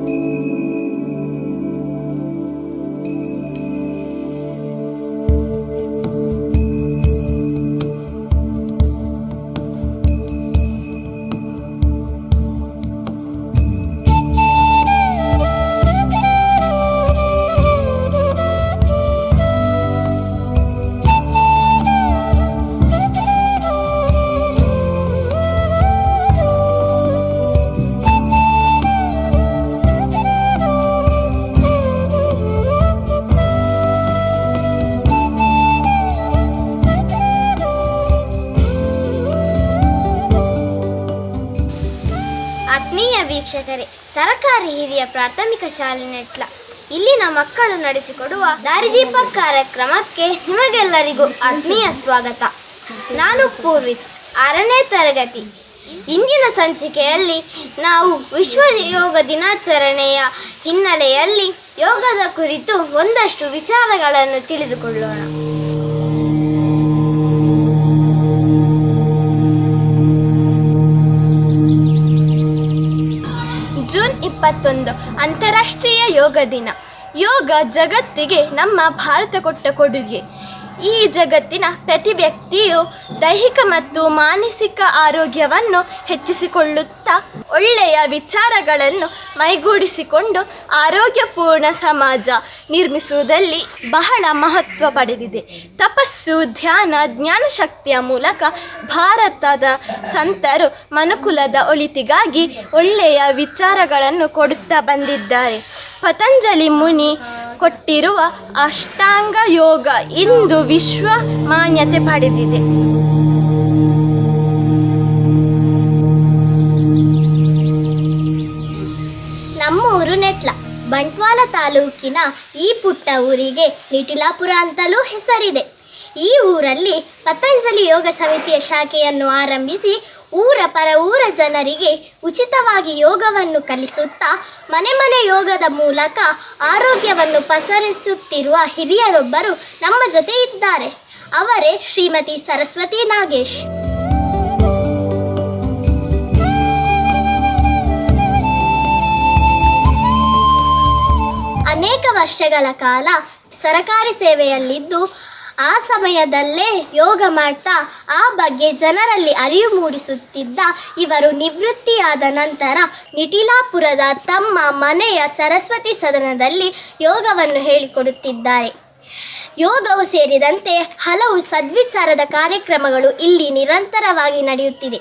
ಆತ್ಮೀಯ ಪ್ರಾಥಮಿಕ ಶಾಲೆ ನೆಟ್ಲ ಇಲ್ಲಿನ ಮಕ್ಕಳು ನಡೆಸಿಕೊಡುವ ದಾರಿದೀಪ ಕಾರ್ಯಕ್ರಮಕ್ಕೆ ನಿಮಗೆಲ್ಲರಿಗೂ ಆತ್ಮೀಯ ಸ್ವಾಗತ. ನಾನು ಪೂರ್ವಿತ್, ಆರನೇ ತರಗತಿ. ಇಂದಿನ ಸಂಚಿಕೆಯಲ್ಲಿ ನಾವು ವಿಶ್ವ ಯೋಗ ದಿನಾಚರಣೆಯ ಹಿನ್ನೆಲೆಯಲ್ಲಿ ಯೋಗದ ಕುರಿತು ಒಂದಷ್ಟು ವಿಚಾರಗಳನ್ನು ತಿಳಿದುಕೊಳ್ಳೋಣ. ಇಪ್ಪತ್ತೊಂದು ಅಂತಾರಾಷ್ಟ್ರೀಯ ಯೋಗ ದಿನ. ಯೋಗ ಜಗತ್ತಿಗೆ ನಮ್ಮ ಭಾರತ ಕೊಟ್ಟ ಕೊಡುಗೆ. ಈ ಜಗತ್ತಿನ ಪ್ರತಿ ವ್ಯಕ್ತಿಯು ದೈಹಿಕ ಮತ್ತು ಮಾನಸಿಕ ಆರೋಗ್ಯವನ್ನು ಹೆಚ್ಚಿಸಿಕೊಳ್ಳುತ್ತಾ ಒಳ್ಳೆಯ ವಿಚಾರಗಳನ್ನು ಮೈಗೂಡಿಸಿಕೊಂಡು ಆರೋಗ್ಯಪೂರ್ಣ ಸಮಾಜ ನಿರ್ಮಿಸುವುದಲ್ಲಿ ಬಹಳ ಮಹತ್ವ ಪಡೆದಿದೆ. ತಪಸ್ಸು, ಧ್ಯಾನ ಜ್ಞಾನಶಕ್ತಿಯ ಮೂಲಕ ಭಾರತದ ಸಂತರು ಮನುಕುಲದ ಒಳಿತಿಗಾಗಿ ಒಳ್ಳೆಯ ವಿಚಾರಗಳನ್ನು ಕೊಡುತ್ತಾ ಬಂದಿದ್ದಾರೆ. ಪತಂಜಲಿ ಮುನಿ ಕೊಟ್ಟಿರುವ ಅಷ್ಟಾಂಗ ಯೋಗ ಇಂದು ವಿಶ್ವ ಮಾನ್ಯತೆ ಪಡೆದಿದೆ. ನಮ್ಮೂರು ನೆಟ್ಲ, ಬಂಟ್ವಾಳ ತಾಲೂಕಿನ ಈ ಪುಟ್ಟ ಊರಿಗೆ ನಿಟಿಲಾಪುರ ಅಂತಲೂ ಹೆಸರಿದೆ. ಈ ಊರಲ್ಲಿ ಪತಂಜಲಿ ಯೋಗ ಸಮಿತಿಯ ಶಾಖೆಯನ್ನು ಆರಂಭಿಸಿ ಊರ ಪರ ಊರ ಜನರಿಗೆ ಉಚಿತವಾಗಿ ಯೋಗವನ್ನು ಕಲಿಸುತ್ತಾ, ಮನೆ ಮನೆ ಯೋಗದ ಮೂಲಕ ಆರೋಗ್ಯವನ್ನು ಪಸರಿಸುತ್ತಿರುವ ಹಿರಿಯರೊಬ್ಬರು ನಮ್ಮ ಜೊತೆ ಇದ್ದಾರೆ. ಅವರೇ ಶ್ರೀಮತಿ ಸರಸ್ವತಿ ನಾಗೇಶ್. ಅನೇಕ ವರ್ಷಗಳ ಕಾಲ ಸರಕಾರಿ ಸೇವೆಯಲ್ಲಿದ್ದು ಆ ಸಮಯದಲ್ಲೇ ಯೋಗ ಮಾಡ್ತಾ ಆ ಬಗ್ಗೆ ಜನರಲ್ಲಿ ಅರಿವು ಮೂಡಿಸುತ್ತಿದ್ದ ಇವರು ನಿವೃತ್ತಿಯಾದ ನಂತರ ನಿಟಿಲಾಪುರದ ತಮ್ಮ ಮನೆಯ ಸರಸ್ವತಿ ಸದನದಲ್ಲಿ ಯೋಗವನ್ನು ಹೇಳಿಕೊಡುತ್ತಿದ್ದಾರೆ. ಯೋಗವು ಸೇರಿದಂತೆ ಹಲವು ಸದ್ವಿಚಾರದ ಕಾರ್ಯಕ್ರಮಗಳು ಇಲ್ಲಿ ನಿರಂತರವಾಗಿ ನಡೆಯುತ್ತಿದೆ.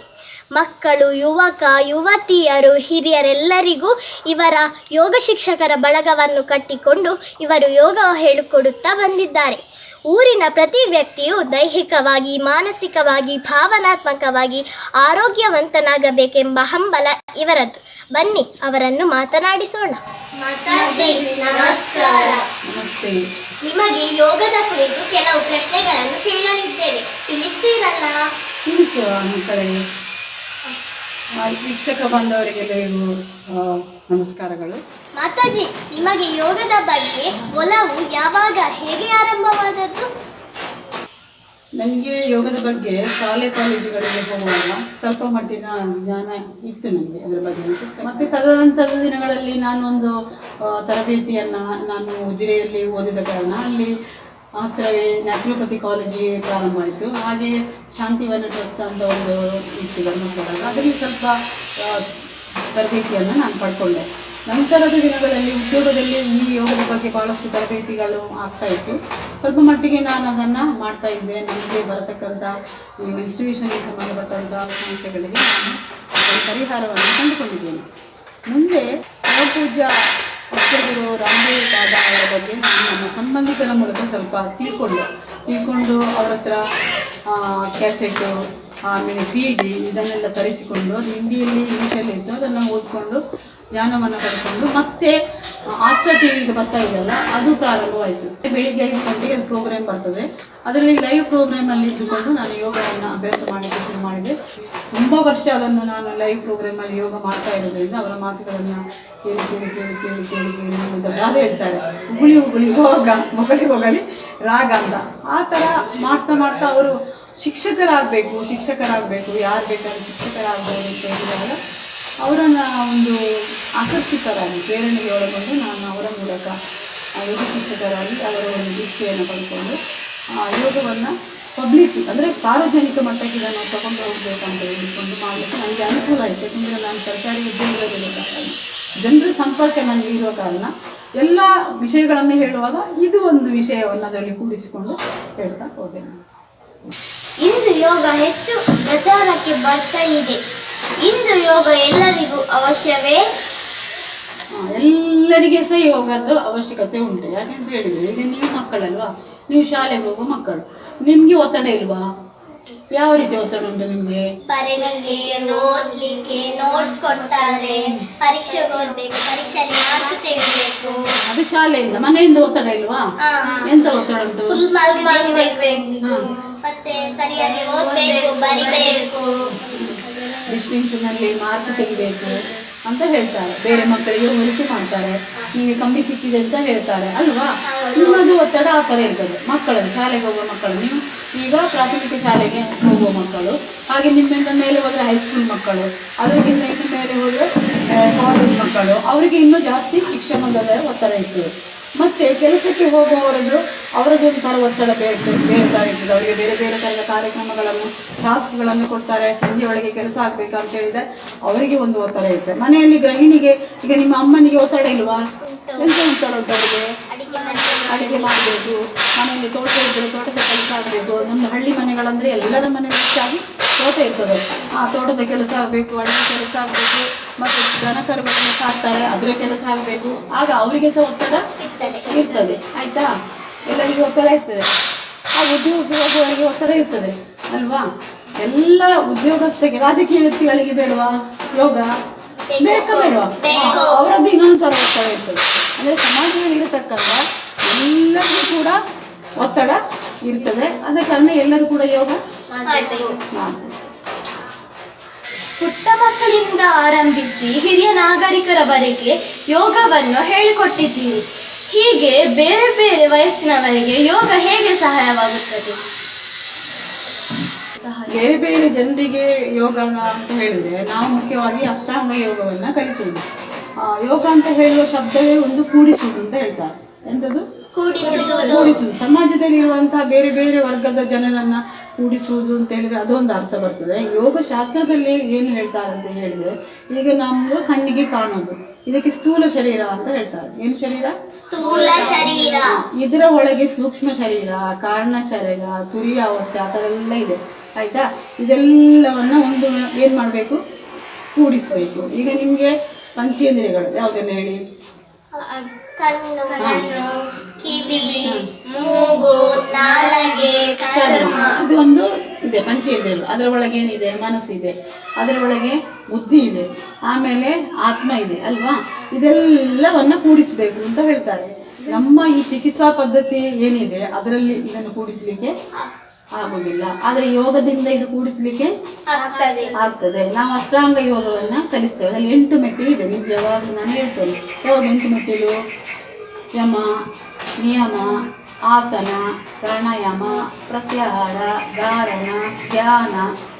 ಮಕ್ಕಳು, ಯುವಕ, ಯುವತಿಯರು, ಹಿರಿಯರೆಲ್ಲರಿಗೂ ಇವರ ಯೋಗ ಶಿಕ್ಷಕರ ಬಳಗವನ್ನು ಕಟ್ಟಿಕೊಂಡು ಇವರು ಯೋಗ ಹೇಳಿಕೊಡುತ್ತಾ ಬಂದಿದ್ದಾರೆ. ಊರಿನ ಪ್ರತಿ ವ್ಯಕ್ತಿಯು ದೈಹಿಕವಾಗಿ ಮಾನಸಿಕವಾಗಿ ಭಾವನಾತ್ಮಕವಾಗಿ ಆರೋಗ್ಯವಂತನಾಗಬೇಕೆಂಬ ಹಂಬಲ ಇವರದ್ದು ಬನ್ನಿ ಅವರನ್ನು ಮಾತನಾಡಿಸೋಣ. ನಮಸ್ಕಾರ. ನಮಸ್ತೆ. ನಿಮಗೆ ಯೋಗದ ಕುರಿತು ಕೆಲವು ಪ್ರಶ್ನೆಗಳನ್ನು ಕೇಳಲಿದ್ದೇವೆ. ತಿಳಿಸ್ತೀರಲ್ಲ? ತಿಳಿಸುವ ಮಕ್ಕಳಿಗೆ ಆ, ವೀಕ್ಷಕ ಬಂದವರಿಗೆಲ್ಲರಿಗೂ ಆ, ನಮಸ್ಕಾರಗಳು. ಮಾತಾಜಿ ನಿಮಗೆ ಯೋಗದ ಬಗ್ಗೆ ಒಲವು ಯಾವಾಗ ಹೇಗೆ ಆರಂಭವಾದದ್ದು? ನನಗೆ ಯೋಗದ ಬಗ್ಗೆ ಶಾಲೆ ಕಾಲೇಜುಗಳಿಗೆ ಹೋಗುವಾಗ ಸ್ವಲ್ಪ ಮಟ್ಟಿನ ಜ್ಞಾನ ಇತ್ತು ನನಗೆ ಅದರ ಬಗ್ಗೆ. ಮತ್ತು ತದನಂತರದ ದಿನಗಳಲ್ಲಿ ನಾನೊಂದು ಆ, ತರಬೇತಿಯನ್ನು ನಾನು ಉಜಿರೆಯಲ್ಲಿ ಓದಿದ ಕಾರಣ ಅಲ್ಲಿ ಹತ್ತಿರವೇ ನ್ಯಾಚುರೋಪತಿ ಕಾಲೇಜಿಗೆ ಪ್ರಾರಂಭ ಆಯಿತು. ಹಾಗೆ ಶಾಂತಿವನ ಟ್ರಸ್ಟ್ ಅಂತ ಒಂದು ಇತ್ತು ಧರ್ಮಸ್ಥಳ ಅದರಲ್ಲಿ ಸ್ವಲ್ಪ ಆ, ತರಬೇತಿಯನ್ನು ನಾನು ಪಡ್ಕೊಂಡೆ. ನಂತರದ ದಿನಗಳಲ್ಲಿ ಉದ್ಯೋಗದಲ್ಲಿ ಈ ಯೋಗದ ಬಗ್ಗೆ ಭಾಳಷ್ಟು ತರಬೇತಿಗಳು ಆಗ್ತಾ ಇತ್ತು. ಸ್ವಲ್ಪ ಮಟ್ಟಿಗೆ ನಾನು ಅದನ್ನು ಮಾಡ್ತಾ ಇದ್ದೆ ನನಗೆ ಬರತಕ್ಕಂಥ ಈ ಸಂಬಂಧಪಟ್ಟಂಥ ಸಮಸ್ಯೆಗಳಿಗೆ ನಾನು ಪರಿಹಾರವನ್ನು ಕಂಡುಕೊಂಡಿದ್ದೇನೆ. ಮುಂದೆ ಶಿವಪೂಜ್ಯ ಭಕ್ತಗುರು ರಾಮದೇವ್ ಪಾದ ಅವರ ಬಗ್ಗೆ ನಾನು ನಮ್ಮ ಸಂಬಂಧಿಕರ ಮೂಲಕ ಸ್ವಲ್ಪ ತಿಳ್ಕೊಂಡೆ, ತಿಳ್ಕೊಂಡು ಅವರ ಹತ್ರ ಕ್ಯಾಸೆಟ್ಟು ಆಮೇಲೆ ಸಿ ಡಿ ಇದನ್ನೆಲ್ಲ ತರಿಸಿಕೊಂಡು, ಅದು ಹಿಂದಿಯಲ್ಲಿ ಇಂಗ್ಲೀಷಲ್ಲಿ ಇತ್ತು, ಅದನ್ನು ಓದ್ಕೊಂಡು ಜ್ಞಾನವನ್ನು ಪಡ್ಕೊಂಡು ಮತ್ತೆ ಆಸ್ತಾ ಟಿ ಬರ್ತಾ ಇದೆಯಲ್ಲ, ಅದು ಪ್ರಾರಂಭವಾಯಿತು. ಬೆಳಿಗ್ಗೆ ಐದು ಗಂಟೆಗೆ ಅದು ಪ್ರೋಗ್ರಾಮ್ ಬರ್ತದೆ. ಅದರಲ್ಲಿ ಲೈವ್ ಪ್ರೋಗ್ರಾಮಲ್ಲಿ ಇದ್ದುಕೊಂಡು ನಾನು ಯೋಗವನ್ನು ಅಭ್ಯಾಸ ಮಾಡಲಿಕ್ಕೆ ಶುರು ಮಾಡಿದೆ. ತುಂಬ ವರ್ಷ ಅದನ್ನು ನಾನು ಲೈವ್ ಪ್ರೋಗ್ರಾಮಲ್ಲಿ ಯೋಗ ಮಾಡ್ತಾ ಇರೋದ್ರಿಂದ ಅವರ ಮಾತುಗಳನ್ನು ಕೇಳಿ ಕೇಳಿ ಕೇಳಿ ಕೇಳಿ ಕೇಳಿ ಕೇಳಿ ಅಂತ ದೊಡ್ಡ ಹೇಳ್ತಾರೆ. ಉಗುಳಿ ಉಗುಳಿ, ಹೋಗ, ಮೊಗಳಿ ಹೊಗಳಿ ರಾಗ ಅಂತ. ಆ ಥರ ಮಾಡ್ತಾ ಮಾಡ್ತಾ ಅವರು ಶಿಕ್ಷಕರಾಗಬೇಕು ಶಿಕ್ಷಕರಾಗಬೇಕು, ಯಾರು ಬೇಕಾದ್ರೂ ಶಿಕ್ಷಕರಾಗಬೇಕು ಅಂತ ಹೇಳಿದಾಗ ಅವರನ್ನ ಒಂದು ಆಕರ್ಷಿತರಾಗಿ, ಪ್ರೇರಣೆಗೆ ಒಳಗೊಂಡು ನಾನು ಅವರ ಮೂಲಕ ಯೋಗ ಅವರ ಒಂದು ದೀಕ್ಷೆಯನ್ನು ಪಡ್ಕೊಂಡು ಯೋಗವನ್ನು ಪಬ್ಲಿಕ್ ಅಂದರೆ ಸಾರ್ವಜನಿಕ ಮಟ್ಟಕ್ಕೆ ಇದನ್ನು ತಗೊಂಡು ಹೋಗಬೇಕು ಅಂತ ಹೇಳಿಕೊಂಡು ಮಾಡಲಿಕ್ಕೆ ನನಗೆ ಅನುಕೂಲ ಆಯಿತು. ಯಾಕಂದರೆ ನಾನು ಸರ್ಕಾರಿ ಉದ್ಯೋಗದಲ್ಲಿರುವ ಕಾರಣ ಜನರ ಸಂಪರ್ಕ ನನಗೆ ಇರೋ ಕಾರಣ ಎಲ್ಲ ವಿಷಯಗಳನ್ನು ಹೇಳುವಾಗ ಇದು ಒಂದು ವಿಷಯವನ್ನು ಅದರಲ್ಲಿ ಕೂಡಿಸಿಕೊಂಡು ಹೇಳ್ತಾ ಹೋದೆ ನಾನು. ಇಂದು ಯೋಗ ಹೆಚ್ಚು ಪ್ರಚಾರಕ್ಕೆ ಬರ್ತಾ ಇದೆ. ಇಂದು ಯೋಗ ಎಲ್ಲರಿಗೂ ಅವಶ್ಯವೇ? ಎಲ್ಲರಿಗೆ ಸಹ ಯೋಗದ್ದು ಅವಶ್ಯಕತೆ ಉಂಟು. ಯಾಕೆಂತ ಹೇಳಿದ್ರೆ ಈಗ ನೀವು ಮಕ್ಕಳಲ್ವಾ? ನೀವು ಶಾಲೆಗೆ ಹೋಗುವ ಮಕ್ಕಳು. ನಿಮಗೆ ಒತ್ತಡ ಇಲ್ವಾ? ಯಾವ ರೀತಿ ಒತ್ತಡ ಉಂಟು ನಿಮಗೆ? ಓದ್ಲಿಕ್ಕೆ ನೋಟ್ಸ್ ಕೊಡ್ತಾರೆ ಪರೀಕ್ಷೆಗೆ ಓದ್ಬೇಕು ಪರೀಕ್ಷೆಯಲ್ಲಿ ಮಾರ್ಕ್ ತೆಗಿಬೇಕು. ಅದು ಶಾಲೆಯಿಂದ ಮನೆಯಿಂದ ಒತ್ತಡ ಇಲ್ವಾ? ಎಂತ ಒತ್ತಡ ಉಂಟು? ಮತ್ತೆ ಸರಿಯಾಗಿ ಓದ್ಬೇಕು ಬರಿಬೇಕು. ಡಿಸ್ಟಿಂಕ್ಷನಲ್ಲಿ ಮಾರ್ಕ್ ತೆಗಿಬೇಕು ಅಂತ ಹೇಳ್ತಾರೆ. ಬೇರೆ ಮಕ್ಕಳಿಗೆ ಹೋಲಿಕೆ ಮಾಡ್ತಾರೆ ನಿಮಗೆ ಕಮ್ಮಿ ಸಿಕ್ಕಿದೆ ಅಂತ ಹೇಳ್ತಾರೆ. ಅಲ್ವಾ? ನಿಮ್ಮದು ಒತ್ತಡ ಆ ಥರ ಇರ್ತದೆ. ಮಕ್ಕಳಲ್ಲಿ ಶಾಲೆಗೆ ಹೋಗುವ ಮಕ್ಕಳು. ನೀವು ಈಗ ಪ್ರಾಥಮಿಕ ಶಾಲೆಗೆ ಹೋಗುವ ಮಕ್ಕಳು. ಹಾಗೆ ನಿಮ್ಮಿಂದ ಮೇಲೆ ಹೋದರೆ ಹೈಸ್ಕೂಲ್ ಮಕ್ಕಳು. ಅದಕ್ಕಿಂತ ಇನ್ನು ಮೇಲೆ ಹೋದರೆ ಕಾಲೇಜ್ ಮಕ್ಕಳು. ಅವರಿಗೆ ಇನ್ನೂ ಜಾಸ್ತಿ ಶಿಕ್ಷಣದ ಒತ್ತಡ ಇರ್ತದೆ. ಮತ್ತೆ ಕೆಲಸಕ್ಕೆ ಹೋಗುವವರದ್ದು ಅವರದ್ದು ಒಂಥರ ಒತ್ತಡ ಬೇರೆ ಬೇರ್ತಾ ಇರ್ತದೆ ಅವರಿಗೆ ಬೇರೆ ಬೇರೆ ಥರದ ಕಾರ್ಯಕ್ರಮಗಳನ್ನು, ಟಾಸ್ಕ್ಗಳನ್ನು ಕೊಡ್ತಾರೆ, ಸಂಜೆ ಒಳಗೆ ಕೆಲಸ ಆಗಬೇಕು ಅಂತ ಹೇಳಿದ್ರೆ ಅವರಿಗೆ ಒಂದು ಒತ್ತಡ ಇರ್ತದೆ ಮನೆಯಲ್ಲಿ ಗೃಹಿಣಿಗೆ, ಈಗ ನಿಮ್ಮ ಅಮ್ಮನಿಗೆ ಒತ್ತಡ ಇಲ್ವಾ? ಎಂತ ಒತ್ತಡ ಉಂಟು ಅವರಿಗೆ? ಅಡಿಗೆ ಅಡುಗೆ ಮಾಡಬೇಕು ಮನೆಯಲ್ಲಿ ತೋಟ ಇದ್ದರೆ ತೋಟದ ಕೆಲಸ ಆಗಬೇಕು. ನಮ್ಮ ಹಳ್ಳಿ ಮನೆಗಳಂದರೆ ಎಲ್ಲರ ಮನೆ ಹೆಚ್ಚಾಗಿ ತೋಟ ಇರ್ತದೆ. ಆ ತೋಟದ ಕೆಲಸ ಆಗಬೇಕು, ಅಡುಗೆ ಕೆಲಸ ಆಗಬೇಕು, ಮತ್ತು ದನ ಕರುಗಳನ್ನು ಸಾಕ್ತಾರೆ, ಅದರ ಕೆಲಸ ಆಗಬೇಕು. ಆಗ ಅವರಿಗೆ ಸಹ ಒತ್ತಡ ಇರ್ತದೆ. ಆಯ್ತಾ? ಎಲ್ಲರಿಗೂ ಒತ್ತಡ ಇರ್ತದೆ. ಆ ಉದ್ಯೋಗಕ್ಕೆ ಹೋಗುವವರಿಗೆ ಒತ್ತಡ ಇರ್ತದೆ. ಅಲ್ವಾ? ಎಲ್ಲ ಉದ್ಯೋಗಸ್ಥರಿಗೆ ರಾಜಕೀಯ ವ್ಯಕ್ತಿಗಳಿಗೆ ಬೇಡವಾ? ಯೋಗ? ಬೇಕಾ. ಬೇಡವಾ. ಅವರದ್ದು ಇನ್ನೊಂದು ಥರ ಒತ್ತಡ ಇರ್ತದೆ. ಅಂದರೆ ಸಮಾಜದಲ್ಲಿ ಇರತಕ್ಕಂಥ ಎಲ್ಲರಿಗೂ ಕೂಡ ಒತ್ತಡ ಇರ್ತದೆ. ಅದ ಕಾರಣ ಎಲ್ಲರೂ ಕೂಡ ಯೋಗ ಪುಟ್ಟ ಮಕ್ಕಳಿಂದ ಆರಂಭಿಸಿ ಹಿರಿಯ ನಾಗರಿಕರವರೆಗೆ ಯೋಗವನ್ನು ಹೇಳಿಕೊಟ್ಟಿದ್ದೀರಿ. ಹೀಗೆ ಬೇರೆ ಬೇರೆ ವಯಸ್ಸಿನವರಿಗೆ ಯೋಗ ಹೇಗೆ ಸಹಾಯವಾಗುತ್ತದೆ? ಸಹಾಯ ಬೇರೆ ಬೇರೆ ಜನರಿಗೆ ಯೋಗ ಅಂತ ಹೇಳಿದ್ರೆ ನಾವು ಮುಖ್ಯವಾಗಿ ಅಷ್ಟಾಂಗ ಯೋಗವನ್ನು ಕಲಿಸುವುದು. ಯೋಗ ಅಂತ ಹೇಳುವ ಶಬ್ದವೇ ಒಂದು ಕೂಡಿಸುವುದು ಅಂತ ಹೇಳ್ತಾರೆ. ಎಂಥದ್ದು ಕೂಡಿಸುವುದು. ಕೂಡಿಸುವುದು. ಸಮಾಜದಲ್ಲಿ ಇರುವಂತಹ ಬೇರೆ ಬೇರೆ ವರ್ಗದ ಜನರನ್ನ ಕೂಡಿಸುವುದು ಅಂತ ಹೇಳಿದ್ರೆ ಅದೊಂದು ಅರ್ಥ ಬರ್ತದೆ. ಯೋಗ ಶಾಸ್ತ್ರದಲ್ಲಿ ಏನು ಹೇಳ್ತಾರೆ ಅಂತ ಹೇಳಿದ್ರೆ ಈಗ ನಮ್ಗೆ ಕಣ್ಣಿಗೆ ಕಾಣೋದು. ಇದಕ್ಕೆ ಸ್ಥೂಲ ಶರೀರ ಅಂತ ಹೇಳ್ತಾರೆ. ಏನು ಶರೀರ? ಸ್ಥೂಲ ಶರೀರ. ಇದರ ಒಳಗೆ ಸೂಕ್ಷ್ಮ ಶರೀರ ಕಾರಣ ಶರೀರ ತುರಿಯ ಅವಸ್ಥೆ ಆ ಥರ ಎಲ್ಲ ಇದೆ. ಆಯ್ತಾ? ಇದೆಲ್ಲವನ್ನ ಒಂದು ಏನು ಮಾಡಬೇಕು? ಕೂಡಿಸಬೇಕು. ಈಗ ನಿಮಗೆ ಪಂಚೇಂದ್ರಿಯಗಳು ಯಾವುದೆಲ್ಲ ಹೇಳಿ? ಕಣ್ಣು ಒಂದು ಕಿವಿ ಮೂಗು ನಾಲಗೆ ಚರ್ಮ. ಇದು ಪಂಚೇಂದ್ರಿಯಗಳು ಅದರ ಒಳಗೆ ಏನಿದೆ? ಮನಸ್ಸಿದೆ ಅದರ ಒಳಗೆ ಬುದ್ಧಿ ಇದೆ. ಆಮೇಲೆ ಆತ್ಮ ಇದೆ ಅಲ್ವಾ? ಇದೆಲ್ಲವನ್ನು ಕೂಡಿಸಬೇಕು ಅಂತ ಹೇಳ್ತಾರೆ. ನಮ್ಮ ಈ ಚಿಕಿತ್ಸಾ ಪದ್ಧತಿ ಏನಿದೆ ಅದರಲ್ಲಿ ಇದನ್ನು ಕೂಡಿಸಲಿಕ್ಕೆ ಆಗೋದಿಲ್ಲ. ಆದರೆ ಯೋಗದಿಂದ ಇದು ಕೂಡಿಸಲಿಕ್ಕೆ ಆಗ್ತದೆ. ಆಗ್ತದೆ. ನಾವು ಅಷ್ಟಾಂಗ ಯೋಗವನ್ನು ಕಲಿಸ್ತೇವೆ. ಅದರಲ್ಲಿ ಎಂಟು ಮೆಟ್ಟಿಲು ಇದೆ. ನಿಜವಾಗಿ ನಾನು ಹೇಳ್ತೇನೆ. ಯಾವಾಗ ಎಂಟು ಮೆಟ್ಟಿಲು? ಯಮ ನಿಯಮ ಆಸನ ಪ್ರಾಣಾಯಾಮ ಪ್ರತ್ಯಾಹಾರ ಧಾರಣ ಧ್ಯಾನ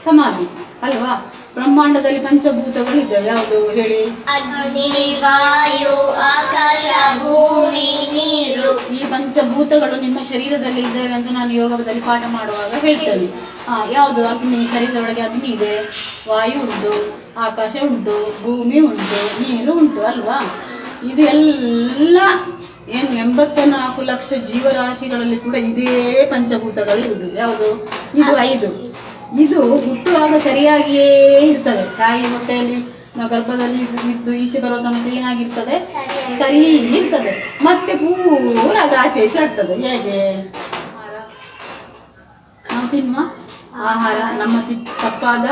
ಸಮಾಧಿ. ಅಲ್ವಾ? ಬ್ರಹ್ಮಾಂಡದಲ್ಲಿ ಪಂಚಭೂತಗಳು ಇದ್ದಾವೆ. ಯಾವುದು ಹೇಳಿ? ಅಗ್ನಿ ವಾಯು ಆಕಾಶ ಭೂಮಿ ನೀರು. ಈ ಪಂಚಭೂತಗಳು ನಿಮ್ಮ ಶರೀರದಲ್ಲಿ ಇದ್ದಾವೆ ಅಂತ ನಾನು ಯೋಗದಲ್ಲಿ ಪಾಠ ಮಾಡುವಾಗ ಹೇಳ್ತೇನೆ. ಯಾವುದು? ಅಗ್ನಿ ಶರೀರದ ಒಳಗೆ ಅಗ್ನಿ ಇದೆ. ವಾಯು ಉಂಟು ಆಕಾಶ ಉಂಟು ಭೂಮಿ ಉಂಟು ನೀರು ಉಂಟು ಅಲ್ವಾ? ಇದು ಎಲ್ಲ ಏನು ಎಂಬತ್ತ ನಾಲ್ಕು ಲಕ್ಷ ಜೀವರಾಶಿಗಳಲ್ಲಿ ಕೂಡ ಇದೇ ಪಂಚಭೂತಗಳು ಇರುವುದು ಯಾವುದು? ಇದು ಐದು. ಇದು ಹುಟ್ಟುವಾಗ ಸರಿಯಾಗಿಯೇ ಇರ್ತದೆ. ತಾಯಿ ಹೊಟ್ಟೆಯಲ್ಲಿ ನಾವು ಗರ್ಭದಲ್ಲಿ ಇದ್ದು ಈಚೆ ಬರೋ ತನಕ ಏನಾಗಿರ್ತದೆ? ಸರಿ ಇರ್ತದೆ. ಮತ್ತೆ ಪೂರ ಅದು ಆಚೆ ಈಚೆ ಆಗ್ತದೆ ಹೇಗೆ? ನಾವು ತಿನ್ನುವ ಆಹಾರ, ನಮ್ಮ ತಪ್ಪಾದ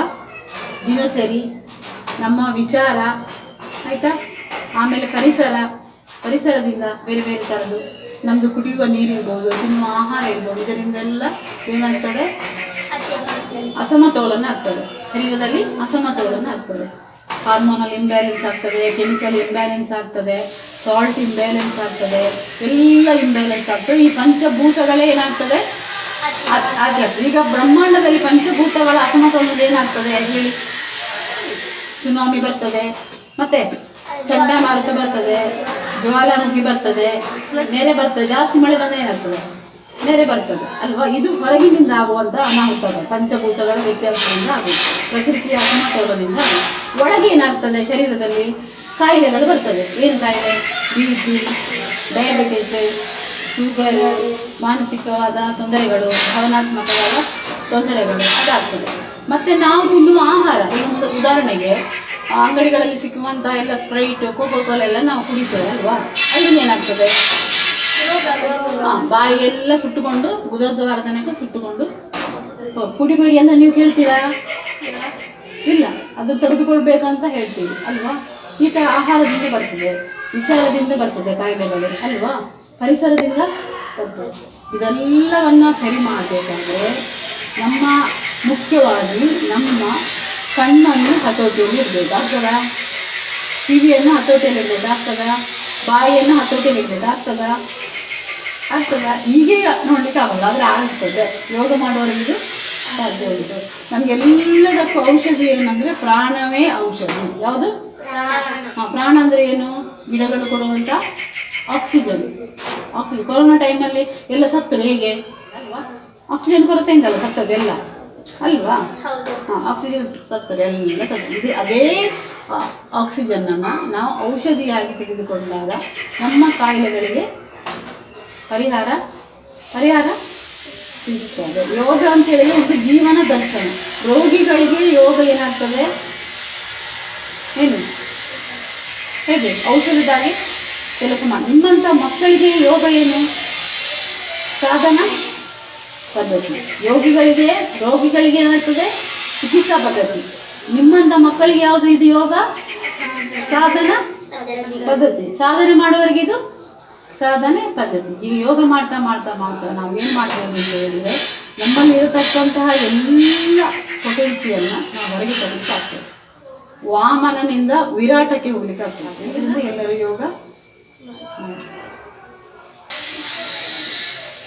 ದಿನಚರಿ, ನಮ್ಮ ವಿಚಾರ, ಆಯ್ತಾ? ಆಮೇಲೆ ಪರಿಸರ. ಪರಿಸರದಿಂದ ಬೇರೆ ಬೇರೆ ಥರದ್ದು. ನಮ್ಮದು ಕುಡಿಯುವ ನೀರಿರ್ಬೋದು ತಿನ್ನುವ ಆಹಾರ ಇರ್ಬೋದು, ಇದರಿಂದೆಲ್ಲ ಏನಾಗ್ತದೆ. ಅಸಮತೋಲನ ಆಗ್ತದೆ. ಶರೀರದಲ್ಲಿ ಅಸಮತೋಲನ ಆಗ್ತದೆ. ಹಾರ್ಮೋನಲ್ ಇಂಬ್ಯಾಲೆನ್ಸ್ ಆಗ್ತದೆ ಕೆಮಿಕಲ್ ಇಂಬ್ಯಾಲೆನ್ಸ್ ಆಗ್ತದೆ ಸಾಲ್ಟ್ ಇಂಬ್ಯಾಲೆನ್ಸ್ ಆಗ್ತದೆ, ಎಲ್ಲ ಇಂಬ್ಯಾಲೆನ್ಸ್ ಆಗ್ತದೆ. ಈ ಪಂಚಭೂತಗಳೇ ಏನಾಗ್ತದೆ? ಹಾಗೆ ಈಗ ಬ್ರಹ್ಮಾಂಡದಲ್ಲಿ ಪಂಚಭೂತಗಳ ಅಸಮತೋಲನ ಏನಾಗ್ತದೆ ಹೇಳಿ? ಸುನಾಮಿ ಬರ್ತದೆ, ಮತ್ತೆ ಚಂಡಮಾರುತ ಬರ್ತದೆ ಜ್ವಾಲಾಮುಖಿ ಬರ್ತದೆ, ನೆರೆ ಬರ್ತದೆ, ಜಾಸ್ತಿ ಮಳೆ ಬಂದ ಏನಾಗ್ತದೆ? ನೆರೆ ಬರ್ತದೆ, ಅಲ್ವಾ? ಇದು ಹೊರಗಿನಿಂದ ಆಗುವಂತಹ ಅನಾಹುತಗಳು, ಪಂಚಭೂತಗಳ ವ್ಯತ್ಯಾಸದಿಂದ ಆಗುತ್ತೆ ಪ್ರಕೃತಿಯ ಅಸಮತೋಲದಿಂದ. ಒಳಗೆ ಏನಾಗ್ತದೆ? ಶರೀರದಲ್ಲಿ ಕಾಯಿಲೆಗಳು ಬರ್ತದೆ. ಏನು ಕಾಯಿಲೆ? ಬಿ ಪಿ ಡಯಾಬಿಟಿಸ್ ಶುಗರ್, ಮಾನಸಿಕವಾದ ತೊಂದರೆಗಳು, ಭಾವನಾತ್ಮಕವಾದ ತೊಂದರೆಗಳು, ಅದಾಗ್ತದೆ. ಮತ್ತೆ ನಾವು ತಿನ್ನುವ ಆಹಾರ, ಈಗ ಉದಾಹರಣೆಗೆ ಅಂಗಡಿಗಳಲ್ಲಿ ಸಿಕ್ಕುವಂಥ ಎಲ್ಲ ಸ್ಪ್ರೈಟ್ ಕೋಕೋ ಕೋಲ ಎಲ್ಲ ನಾವು ಕುಡಿತೇವೆ ಅಲ್ವಾ? ಅಲ್ಲಿಂದ ಏನಾಗ್ತದೆ? ಬಾಯಿಗೆಲ್ಲ ಸುಟ್ಟುಕೊಂಡು ಬುಧದ್ವಾರ ತನಕ ಸುಟ್ಟುಕೊಂಡು ಕುಡಿಬೇಡಿ ಅಂತ ನೀವು ಕೇಳ್ತೀರಾ? ಇಲ್ಲ, ಅದು ತೆಗೆದುಕೊಳ್ಬೇಕಂತ ಹೇಳ್ತೀವಿ, ಅಲ್ವಾ? ಈ ಥರ ಆಹಾರದಿಂದ ಬರ್ತದೆ, ವಿಚಾರದಿಂದ ಬರ್ತದೆ ಕಾಯಿಲೆಗಳು, ಅಲ್ವಾ? ಪರಿಸರದಿಂದ ಬರ್ತದೆ. ಇದೆಲ್ಲವನ್ನ ಸರಿ ಮಾಡಬೇಕಂದ್ರೆ ನಮ್ಮ ಮುಖ್ಯವಾಗಿ ನಮ್ಮ ಕಣ್ಣನ್ನು ಹತೋಟಿಯಲ್ಲಿ ಇಡಬೇಕಾಗ್ತದ ಕಿವಿಯನ್ನು ಹತೋಟಿಯಲ್ಲಿ ಇಡಬೇಕಾಗ್ತದ ಬಾಯಿಯನ್ನು ಹತೋಟಿಯಲ್ಲಿ ಇಡಬೇಕಾಗ್ತದ ಆಗ್ತದ? ಹೀಗೆ ನೋಡ್ಲಿಕ್ಕೆ ಆಗಲ್ಲ. ಆದರೆ ಆಗ್ತದೆ. ಯೋಗ ಮಾಡುವವರಿಗೆ ಇದು ಸಾಧ್ಯ ಉಂಟು. ನಮಗೆಲ್ಲದಕ್ಕೂ ಔಷಧಿ ಏನಂದ್ರೆ ಪ್ರಾಣವೇ ಔಷಧಿ. ಯಾವುದು? ಪ್ರಾಣ ಅಂದ್ರೆ ಏನು? ಗಿಡಗಳು ಕೊಡುವಂತ ಆಕ್ಸಿಜನ್. ಆಕ್ಸಿಜನ್. ಕೊರೋನಾ ಟೈಮಲ್ಲಿ ಎಲ್ಲ ಸತ್ತರು ಹೇಗೆ? ಆಕ್ಸಿಜನ್ ಕೊರತೆಯಿಂದಲ್ಲ ಸತ್ತದೆಲ್ಲ ಅಲ್ವಾ? ಆಕ್ಸಿಜನ್ ಸತ್ತರೆ ಎಲ್ಲ ಸತ್ತು ಇದು ಅದೇ ಆಕ್ಸಿಜನ್ನನ್ನು ನಾವು ಔಷಧಿಯಾಗಿ ತೆಗೆದುಕೊಂಡಾಗ ನಮ್ಮ ಕಾಯಿಲೆಗಳಿಗೆ ಪರಿಹಾರ ಪರಿಹಾರ ಸಿಗುತ್ತದೆ. ಯೋಗ ಅಂತ ಹೇಳಿದ್ರೆ ಒಂದು ಜೀವನ ದರ್ಶನ. ರೋಗಿಗಳಿಗೆ ಯೋಗ ಏನಾಗ್ತದೆ? ಏನು? ಹೇಗೆ? ಔಷಧದಾಗಿ ಕೆಲಸ ಮಾಡಿ ನಿಮ್ಮಂಥ ಮಕ್ಕಳಿಗೆ ಯೋಗ ಏನು? ಸಾಧನ? ಪದ್ಧತಿ. ಯೋಗಿಗಳಿಗೆ, ರೋಗಿಗಳಿಗೆ ಏನಾಗ್ತದೆ ಚಿಕಿತ್ಸಾ ಪದ್ಧತಿ. ನಿಮ್ಮಂಥ ಮಕ್ಕಳಿಗೆ ಯಾವುದು ಇದು ಯೋಗ? ಸಾಧನ ಪದ್ಧತಿ. ಸಾಧನೆ ಮಾಡುವವರಿಗೆ ಇದು ಸಾಧನೆ ಪದ್ಧತಿ. ಈಗ ಯೋಗ ಮಾಡ್ತಾ ಮಾಡ್ತಾ ಮಾಡ್ತಾ ನಾವು ಏನು ಮಾಡ್ತೇವೆ ಅಂತ ಹೇಳಿದರೆ, ನಮ್ಮಲ್ಲಿ ಇರತಕ್ಕಂತಹ ಎಲ್ಲ ಪೊಟೆನ್ಸಿಯನ್ನು ನಾವು ಹೊರಗೆ ತರಲಿಕ್ಕೆ ಆಗ್ತದೆ. ವಾಮನನಿಂದ ವಿರಾಟಕ್ಕೆ ಹೋಗ್ಲಿಕ್ಕೆ ಆಗ್ತದೆ. ಎಲ್ಲರೂ ಯೋಗ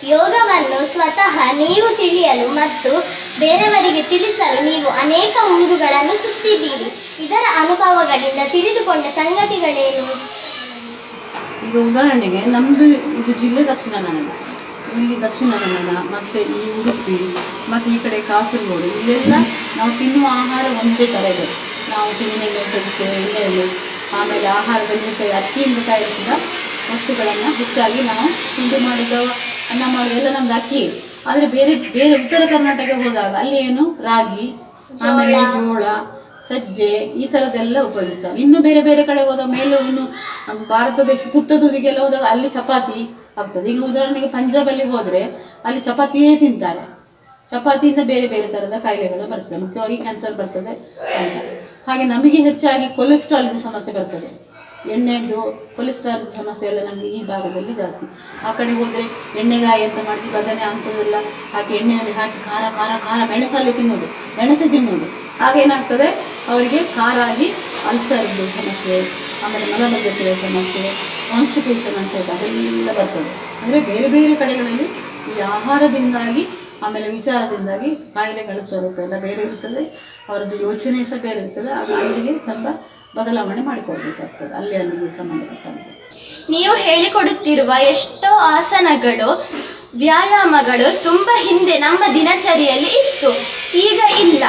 ಯೋಗವನ್ನು ಸ್ವತಃ ನೀವು ತಿಳಿಯಲು ಮತ್ತು ಬೇರೆಯವರಿಗೆ ತಿಳಿಸಲು ನೀವು ಅನೇಕ ಊರುಗಳನ್ನು ಸುತ್ತಿದ್ದೀರಿ. ಇದರ ಅನುಭವಗಳಿಂದ ತಿಳಿದುಕೊಂಡ ಸಂಗತಿಗಳೇನು? ಈಗ ಉದಾಹರಣೆಗೆ ನಮ್ಮದು ಇದು ಜಿಲ್ಲೆ ದಕ್ಷಿಣ ಕನ್ನಡ. ಇಲ್ಲಿ ದಕ್ಷಿಣ ಕನ್ನಡ ಮತ್ತು ಈ ಉಡುಪಿ ಮತ್ತು ಈ ಕಡೆ ಕಾಸರಗೋಡು, ಇಲ್ಲೆಲ್ಲ ನಾವು ತಿನ್ನುವ ಆಹಾರ ಒಂದೇ ಥರ ಇದೆ ನಾವು ತೆಂಗಿನೆಣ್ಣೆ ತೆಗಿತೇವೆ ಎಣ್ಣೆಯಲ್ಲಿ ಆಮೇಲೆ ಆಹಾರದಲ್ಲಿ ಅಕ್ಕಿಯಿಂದ ತಯಾರಿಸಿದ ವಸ್ತುಗಳನ್ನು ಹೆಚ್ಚಾಗಿ ನಾವು ತಿಂಡಿ ಮಾಡಿದ ಅನ್ನ ಮಾಡಿದೆಲ್ಲ ನಮ್ದು ಅಕ್ಕಿ. ಆದರೆ ಬೇರೆ ಬೇರೆ ಉತ್ತರ ಕರ್ನಾಟಕ ಹೋದಾಗ ಅಲ್ಲಿ ಏನು? ರಾಗಿ ಆಮೇಲೆ ಜೋಳ ಸಜ್ಜೆ ಈ ಥರದ್ದೆಲ್ಲ ಉಪಯೋಗಿಸ್ತಾರೆ. ಇನ್ನು ಬೇರೆ ಬೇರೆ ಕಡೆ ಹೋದಾಗ ಮೇಲೆ ಇನ್ನು ಭಾರತ ದೇಶ ತುತ್ತ ತುದಿಗೆಲ್ಲ ಹೋದಾಗ ಅಲ್ಲಿ ಚಪಾತಿ ಆಗ್ತದೆ. ಈಗ ಉದಾಹರಣೆಗೆ ಪಂಜಾಬಲ್ಲಿ ಹೋದರೆ ಅಲ್ಲಿ ಚಪಾತಿಯೇ ತಿಂತಾರೆ. ಚಪಾತಿಯಿಂದ ಬೇರೆ ಬೇರೆ ಥರದ ಕಾಯಿಲೆಗಳು ಬರ್ತದೆ. ಮುಖ್ಯವಾಗಿ ಕ್ಯಾನ್ಸರ್ ಬರ್ತದೆ ಹಾಗೆ ನಮಗೆ ಹೆಚ್ಚಾಗಿ ಕೊಲೆಸ್ಟ್ರಾಲಿನ ಸಮಸ್ಯೆ ಬರ್ತದೆ. ಎಣ್ಣೆದು ಕೊಲೆಸ್ಟ್ರಾಲ್ ಸಮಸ್ಯೆ ಎಲ್ಲ ನಮಗೆ ಈ ಭಾಗದಲ್ಲಿ ಜಾಸ್ತಿ. ಆ ಕಡೆ ಹೋದರೆ ಎಣ್ಣೆಗಾಯಿ ಅಂತ ಮಾಡ್ತೀವಿ ಬದನೆ ಅಂಥದ್ದೆಲ್ಲ ಹಾಕಿ ಎಣ್ಣೆಯಲ್ಲಿ ಹಾಕಿ ಖಾರ ಖಾರ ಖಾರ ಮೆಣಸಲ್ಲಿ ತಿನ್ನೋದು, ಮೆಣಸು ತಿನ್ನೋದು. ಹಾಗೇನಾಗ್ತದೆ ಅವರಿಗೆ ಖಾರ ಆಗಿ ಅಲ್ಸರ್ದು ಸಮಸ್ಯೆ, ಆಮೇಲೆ ಮಲಬದ್ಧತೆಯ ಸಮಸ್ಯೆ ಕಾನ್ಸ್ಟಿಟ್ಯೂಷನ್ ಅಂತ ಅದೆಲ್ಲ ಬರ್ತದೆ. ಅಂದರೆ ಬೇರೆ ಬೇರೆ ಕಡೆಗಳಲ್ಲಿ ಈ ಆಹಾರದಿಂದಾಗಿ, ಆಮೇಲೆ ವಿಚಾರದಿಂದಾಗಿ ಕಾಯಿಲೆಗಳ ಸ್ವರೂಪ ಎಲ್ಲ ಬೇರೆ ಇರ್ತದೆ. ಅವರದ್ದು ಯೋಚನೆ ಸಹ ಬೇರೆ ಇರ್ತದೆ. ಆಗ ಅವರಿಗೆ ಸ್ವಲ್ಪ ಬದಲಾವಣೆ ಮಾಡಿಕೊಡ್ಬೇಕಾಗ್ತದೆ ಅಲ್ಲಿ ಅಲ್ಲಿಗೆ ಸಂಬಂಧಪಟ್ಟಂತೆ. ನೀವು ಹೇಳಿಕೊಡುತ್ತಿರುವ ಎಷ್ಟೋ ಆಸನಗಳು ವ್ಯಾಯಾಮಗಳು ತುಂಬ ಹಿಂದೆ ನಮ್ಮ ದಿನಚರಿಯಲ್ಲಿ ಇತ್ತು. ಈಗ ಇಲ್ಲ.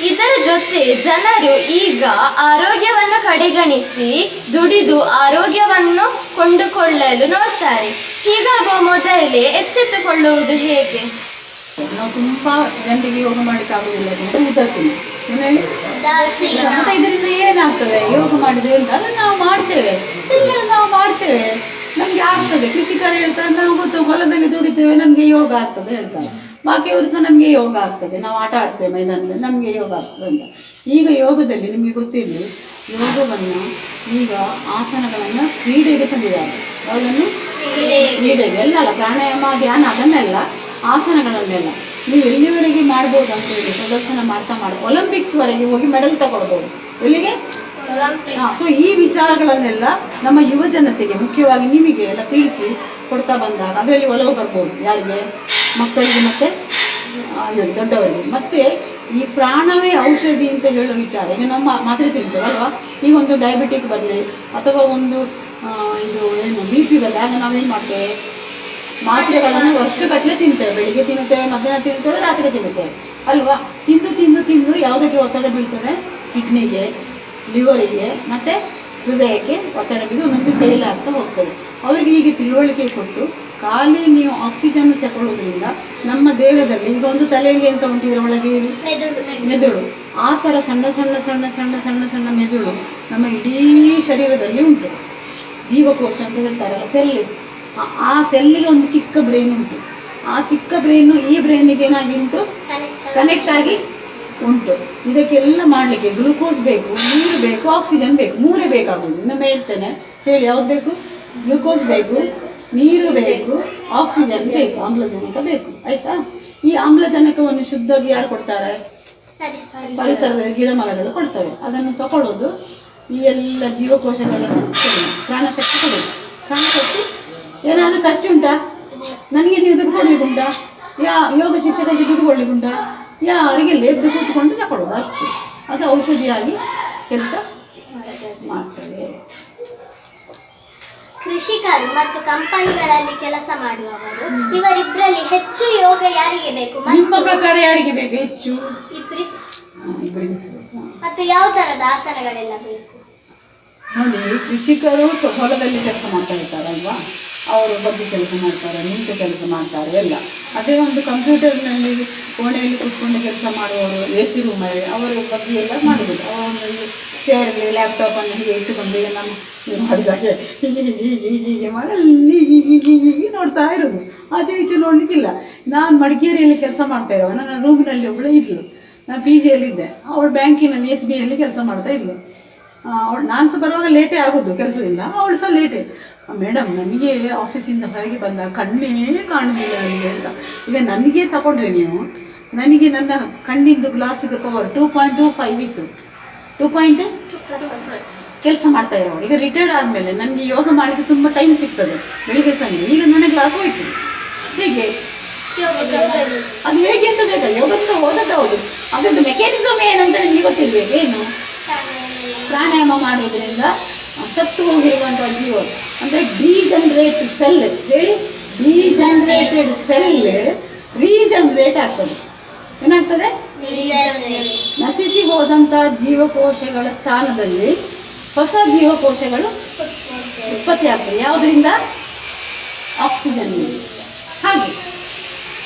ಇದರ ಜೊತೆ ಜನರು ಈಗ ಆರೋಗ್ಯವನ್ನು ಕಡೆಗಣಿಸಿ ದುಡಿದು ಆರೋಗ್ಯವನ್ನು ಕೊಂಡುಕೊಳ್ಳಲು ನೋಡ್ತಾರೆ. ಹೀಗಾಗುವ ಮೊದಲೇ ಎಚ್ಚೆತ್ತುಕೊಳ್ಳುವುದು ಹೇಗೆ? ನಾವು ತುಂಬ ಜನರಿಗೆ ಯೋಗ ಮಾಡಲಿಕ್ಕೆ ಆಗೋದಿಲ್ಲ ಇದರಿಂದ ಏನಾಗ್ತದೆ? ಯೋಗ ಮಾಡಿದ್ರಿಂದ ಅಂತ ಅದನ್ನು ನಾವು ಮಾಡ್ತೇವೆ. ಇಲ್ಲ ನಾವು ಮಾಡ್ತೇವೆ. ನಮ್ಗೆ ಆಗ್ತದೆ. ಕೃಷಿಕರು ಹೇಳ್ತಾರೆ ನಾವು ಗೊತ್ತು ಹೊಲದಲ್ಲಿ ದುಡಿತೇವೆ ನಮಗೆ ಯೋಗ ಆಗ್ತದೆ ಹೇಳ್ತಾರೆ. ಬಾಕಿಯವರು ಸಹ ನಮಗೆ ಯೋಗ ಆಗ್ತದೆ. ನಾವು ಆಟ ಆಡ್ತೇವೆ ಮೈದಾನದಲ್ಲಿ ನಮಗೆ ಯೋಗ ಆಗ್ತದೆ ಅಂತ. ಈಗ ಯೋಗದಲ್ಲಿ ನಿಮಗೆ ಗೊತ್ತಿರಲಿ ಯೋಗವನ್ನು ಈಗ ಆಸನಗಳನ್ನು ಕ್ರೀಡೆಗೆ ತಂದಿದ್ದಾರೆ. ಅವರನ್ನು ಕ್ರೀಡೆಗೆ. ಎಲ್ಲ ಅಲ್ಲ ಪ್ರಾಣಾಯಾಮ ಧ್ಯಾನ ಅದನ್ನೆಲ್ಲ ಆಸನಗಳನ್ನೆಲ್ಲ ನೀವು ಎಲ್ಲಿವರೆಗೆ ಮಾಡ್ಬೋದು ಅಂತ ಹೇಳಿ ಪ್ರದರ್ಶನ ಮಾಡ್ತಾ ಮಾಡಿ ಒಲಿಂಪಿಕ್ಸ್ವರೆಗೆ ಹೋಗಿ ಮೆಡಲ್ ತಗೊಳ್ಬೋದು. ಎಲ್ಲಿಗೆ? ಸೊ ಈ ವಿಚಾರಗಳನ್ನೆಲ್ಲ ನಮ್ಮ ಯುವ ಜನತೆಗೆ ಮುಖ್ಯವಾಗಿ ನಿಮಗೆ ಎಲ್ಲ ತಿಳಿಸಿ ಕೊಡ್ತಾ ಬಂದಾಗ ಅದರಲ್ಲಿ ಒಲವು ಬರ್ಬೋದು. ಯಾರಿಗೆ? ಮಕ್ಕಳಿಗೆ ಮತ್ತು? ದೊಡ್ಡವರಿಗೆ. ಮತ್ತು ಈ ಪ್ರಾಣವೇ ಔಷಧಿ ಅಂತ ಹೇಳೋ ವಿಚಾರ ಈಗ ನಮ್ಮ ಮಾತ್ರೆ ತಿಂತೇವಲ್ವಾ ಈಗ ಒಂದು ಡಯಾಬಿಟಿಕ್ ಬರಲಿ ಅಥವಾ ಒಂದು ಇದು ಏನು ಬಿ ಪಿ ಬರಲಿ ಆಗ ನಾವೇನು ಮಾಡ್ತೇವೆ? ಮಾತ್ರೆಗಳನ್ನು ವರ್ಷಗಟ್ಟಲೆ ತಿಂತೇವೆ. ಬೆಳಿಗ್ಗೆ ತಿನ್ನುತ್ತೇವೆ ಮಧ್ಯಾಹ್ನ ತಿನ್ನುತ್ತೇವೆ ರಾತ್ರಿ ತಿನ್ನುತ್ತೇವೆ ಅಲ್ವಾ? ತಿಂದು ತಿಂದು ತಿಂದು ಯಾವುದಕ್ಕೆ ಒತ್ತಡ ಬೀಳ್ತದೆ? ಕಿಡ್ನಿಗೆ ಲಿವರಿಗೆ ಮತ್ತು ಹೃದಯಕ್ಕೆ ಒತ್ತಡ ಬಿದ್ದು ಒಂದೊಂದು ಫೇಲ್ ಆಗ್ತಾ ಹೋಗ್ತದೆ. ಅವರಿಗೆ ಹೀಗೆ ತಿಳುವಳಿಕೆ ಕೊಟ್ಟು ಖಾಲಿ ನೀವು ಆಕ್ಸಿಜನ್ ತಗೊಳ್ಳೋದ್ರಿಂದ ನಮ್ಮ ದೇಹದಲ್ಲಿ ಈಗ ಒಂದು ತಲೆಯಲ್ಲಿ ಅಂತ ಉಂಟಿದ್ರೆ ಒಳಗೆ ಮೆದುಳು ಆ ಥರ ಸಣ್ಣ ಸಣ್ಣ ಸಣ್ಣ ಸಣ್ಣ ಸಣ್ಣ ಸಣ್ಣ ಮೆದುಳು ನಮ್ಮ ಇಡೀ ಶರೀರದಲ್ಲಿ ಉಂಟು. ಜೀವಕೋಶ ಅಂತ ಹೇಳ್ತಾರಲ್ಲ ಸೆಲ್ ಆ ಸೆಲ್ಲಿಗೆ ಒಂದು ಚಿಕ್ಕ ಬ್ರೈನ್ ಉಂಟು. ಆ ಚಿಕ್ಕ ಬ್ರೈನು ಈ ಬ್ರೈನಿಗೆ ಏನಾಗಿಂಟು ಕನೆಕ್ಟ್ ಆಗಿ ಉಂಟು. ಇದಕ್ಕೆಲ್ಲ ಮಾಡಲಿಕ್ಕೆ ಗ್ಲೂಕೋಸ್ ಬೇಕು ನೀರು ಬೇಕು ಆಕ್ಸಿಜನ್ ಬೇಕು ಮೂರೇ ಬೇಕಾಗುವುದು. ಇನ್ನೊಮ್ಮೆ ಹೇಳ್ತೇನೆ ಹೇಳಿ ಯಾವ್ದು ಬೇಕು? ಗ್ಲೂಕೋಸ್ ಬೇಕು ನೀರು ಬೇಕು ಆಕ್ಸಿಜನ್ ಬೇಕು ಆಮ್ಲಜನಕ ಬೇಕು. ಆಯ್ತಾ? ಈ ಆಮ್ಲಜನಕವನ್ನು ಶುದ್ಧವಾಗಿ ಯಾರು ಕೊಡ್ತಾರೆ? ಪರಿಸರದ ಗಿಡ ಮರಗಳು ಕೊಡ್ತವೆ. ಅದನ್ನು ತಗೊಳ್ಳೋದು ಈ ಎಲ್ಲ ಜೀವಕೋಶಗಳನ್ನು. ಪ್ರಾಣಶಕ್ತಿ ಕೊಡೋದು ಪ್ರಾಣಶಕ್ತಿ ಏನಾದರೂ ಖರ್ಚು ಉಂಟಾ ನನಗೆ ನೀವು ದುಡ್ಡು ಕೊಡಲಿಕ್ಕುಂಟಾ ಯಾ ಯೋಗ ಶಿಕ್ಷಕರಿಗೆ ದುಡ್ಡು ಕೊಡಲಿಕ್ಕುಂಟಾ? ಯಾ ಯಾರಿಗೆ ಎದ್ದು ಕೂತ್ಕೊಂಡು ತಗೊಳ್ಳೋದು ಅಷ್ಟು. ಅದು ಔಷಧಿಯಾಗಿ ಕೆಲಸ ಮಾಡ್ತದೆ. ಕೃಷಿಕರು ಮತ್ತು ಕಂಪನಿಗಳಲ್ಲಿ ಕೆಲಸ ಮಾಡುವವರು ಇವರಿಬ್ಬರಲ್ಲಿ ಹೆಚ್ಚು ಯೋಗ ಯಾರಿಗೆ ಬೇಕು ನಿಮ್ಮ ಪ್ರಕಾರ ಯಾರಿಗೆ ಬೇಕು ಹೆಚ್ಚು? ಇಬ್ಬರಿಗೆ ಮತ್ತು ಯಾವ ತರದ ಆಸನಗಳೆಲ್ಲ ಬೇಕು? ನೋಡಿ ಕೃಷಿಕರು ಹೊಲದಲ್ಲಿ ಕೆಲಸ ಮಾಡ್ತಾ ಇರ್ತಾರಲ್ವಾ? ಅವರು ಬಗ್ಗೆ ಕೆಲಸ ಮಾಡ್ತಾರೆ, ನಿಂತು ಕೆಲಸ ಮಾಡ್ತಾರೆ, ಎಲ್ಲ. ಅದೇ ಒಂದು ಕಂಪ್ಯೂಟರ್ನಲ್ಲಿ ಕೋಣೆಯಲ್ಲಿ ಕೂತ್ಕೊಂಡು ಕೆಲಸ ಮಾಡುವವರು ಎ ಸಿ ರೂಮಲ್ಲಿ ಅವರ ಬಗ್ಗೆ ಎಲ್ಲ ಮಾಡುವುದಿಲ್ಲ ಅವರೊಂದು ಚೇರಲ್ಲಿ ಲ್ಯಾಪ್ಟಾಪನ್ನು ಹೀಗೆ ಇಟ್ಟುಕೊಂಡು ಈಗ ನಮ್ಮ ಮಾಡಿದಾಗೆ, ಹೀಗೆ ಹೀಗೆ ಹೀಗೆ ಹೀಗೆ ಮಾಡಿ ಅಲ್ಲಿ ಹೀಗೆ ಹೀಗೆ ನೋಡ್ತಾ ಇರೋದು. ಆಚೆ ಈಚೆ ನೋಡಲಿಕ್ಕಿಲ್ಲ. ನಾನು ಮಡಿಕೇರಿಯಲ್ಲಿ ಕೆಲಸ ಮಾಡ್ತಾ ಇರೋ ನನ್ನ ರೂಮಿನಲ್ಲಿ ಒಬ್ಬಳು ಇದ್ಲು. ನಾನು ಪಿ ಜಿಯಲ್ಲಿದ್ದೆ ಅವಳು ಬ್ಯಾಂಕಿನಲ್ಲಿ ಎಸ್ ಬಿ ಐಯಲ್ಲಿ ಕೆಲಸ ಮಾಡ್ತಾ ಇದ್ಲು. ಅವಳು ನಾನು ಸಹ ಬರುವಾಗ ಲೇಟೇ ಆಗೋದು ಕೆಲಸದಿಂದ, ಅವಳು ಸಹ ಲೇಟೇ ಮೇಡಮ್, ನನಗೆ ಆಫೀಸಿಂದ ಹೊರಗೆ ಬಂದ ಕಣ್ಣೇ ಕಾಣಲಿಲ್ಲ ನನಗೆ ಅಂತ. ಈಗ ನನಗೆ ತಗೊಂಡ್ರೆ ನೀವು, ನನಗೆ ನನ್ನ ಕಣ್ಣಿಂದು ಗ್ಲಾಸಿಗೆ power two point two five ಇತ್ತು. ಟೂ ಪಾಯಿಂಟ್ ಕೆಲಸ ಮಾಡ್ತಾ ಇರೋ ಈಗ ರಿಟೈರ್ಡ್ ಆದಮೇಲೆ ನನಗೆ ಯೋಗ ಮಾಡಲಿಕ್ಕೆ ತುಂಬ ಟೈಮ್ ಸಿಗ್ತದೆ. ಬೆಳಿಗ್ಗೆ ಸಂಜೆ. ಈಗ ನನ್ನ ಗ್ಲಾಸ್ ಹೋಯ್ತು. ಹೇಗೆ? ಅದು ಹೇಗೆ ಅಂತ ಬೇಕಾ ಯೋಗದಿಂದ ಹೋದಂತ ಹೌದು. ಅದೊಂದು ಮೆಕ್ಯಾನಿಸಮ್ ಏನಂತ ನನಗೆ ಗೊತ್ತಿರಬೇಕು ಏನು? ಪ್ರಾಣಾಯಾಮ ಮಾಡುವುದರಿಂದ ಸತ್ತು ಹೋಗಿರುವಂತಹ ಜೀವ ಅಂದರೆ ಡಿಜನರೇಟ್ ಸೆಲ್ ಹೇಳಿ? ಡಿಜನರೇಟೆಡ್ ಸೆಲ್ ರೀಜನರೇಟ್ ಆಗ್ತದೆ. ಏನಾಗ್ತದೆ? ನಶಿಸಿ ಹೋದಂಥ ಜೀವಕೋಶಗಳ ಸ್ಥಾನದಲ್ಲಿ ಹೊಸ ಜೀವಕೋಶಗಳು ಉತ್ಪತ್ತಿ ಆಗ್ತದೆ. ಯಾವುದರಿಂದ? ಆಕ್ಸಿಜನ್ ಹಾಗೆ.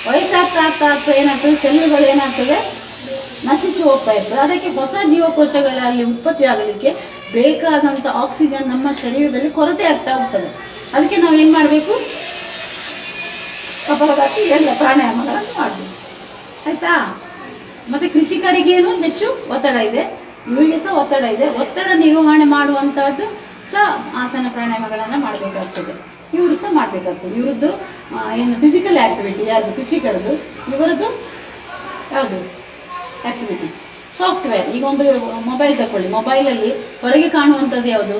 ವಯಸ್ಸಾಗ್ತಾ ಆಗ್ತಾ ಆಗ್ತಾ ಏನಾಗ್ತದೆ? ಸೆಲ್ಲುಗಳು ಏನಾಗ್ತದೆ? ನಶಿಸಿ ಹೋಗ್ತಾ ಇರ್ತದೆ. ಅದಕ್ಕೆ ಹೊಸ ಜೀವಕೋಶಗಳಲ್ಲಿ ಉತ್ಪತ್ತಿ ಆಗಲಿಕ್ಕೆ ಬೇಕಾದಂಥ ಆಕ್ಸಿಜನ್ ನಮ್ಮ ಶರೀರದಲ್ಲಿ ಕೊರತೆ ಆಗ್ತಾ ಹೋಗ್ತದೆ. ಅದಕ್ಕೆ ನಾವು ಏನು ಮಾಡಬೇಕು? ಕಪಾಲಭಾತಿ ಎಲ್ಲ ಪ್ರಾಣಾಯಾಮಗಳನ್ನು ಮಾಡಬೇಕು. ಆಯಿತಾ? ಮತ್ತು ಕೃಷಿಕರಿಗೇನು ಹೆಚ್ಚು ಒತ್ತಡ ಇದೆ. ಇವರಿಗೆ ಸಹ ಒತ್ತಡ ಇದೆ. ಒತ್ತಡ ನಿರ್ವಹಣೆ ಮಾಡುವಂಥದ್ದು ಸಹ ಆಸನ ಪ್ರಾಣಾಯಾಮಗಳನ್ನು ಮಾಡಬೇಕಾಗ್ತದೆ. ಇವರು ಸಹ ಮಾಡಬೇಕಾಗ್ತದೆ. ಇವರದ್ದು ಏನು ಫಿಸಿಕಲ್ ಆ್ಯಕ್ಟಿವಿಟಿ ಯಾವುದು ಕೃಷಿಕರದ್ದು. ಇವರದ್ದು ಯಾವುದು ಆ್ಯಕ್ಟಿವಿಟಿ ಸಾಫ್ಟ್ವೇರ್ ಈಗ ಒಂದು ಮೊಬೈಲ್ ತಗೊಳ್ಳಿ ಮೊಬೈಲಲ್ಲಿ ಹೊರಗೆ ಕಾಣುವಂಥದ್ದು ಯಾವುದು?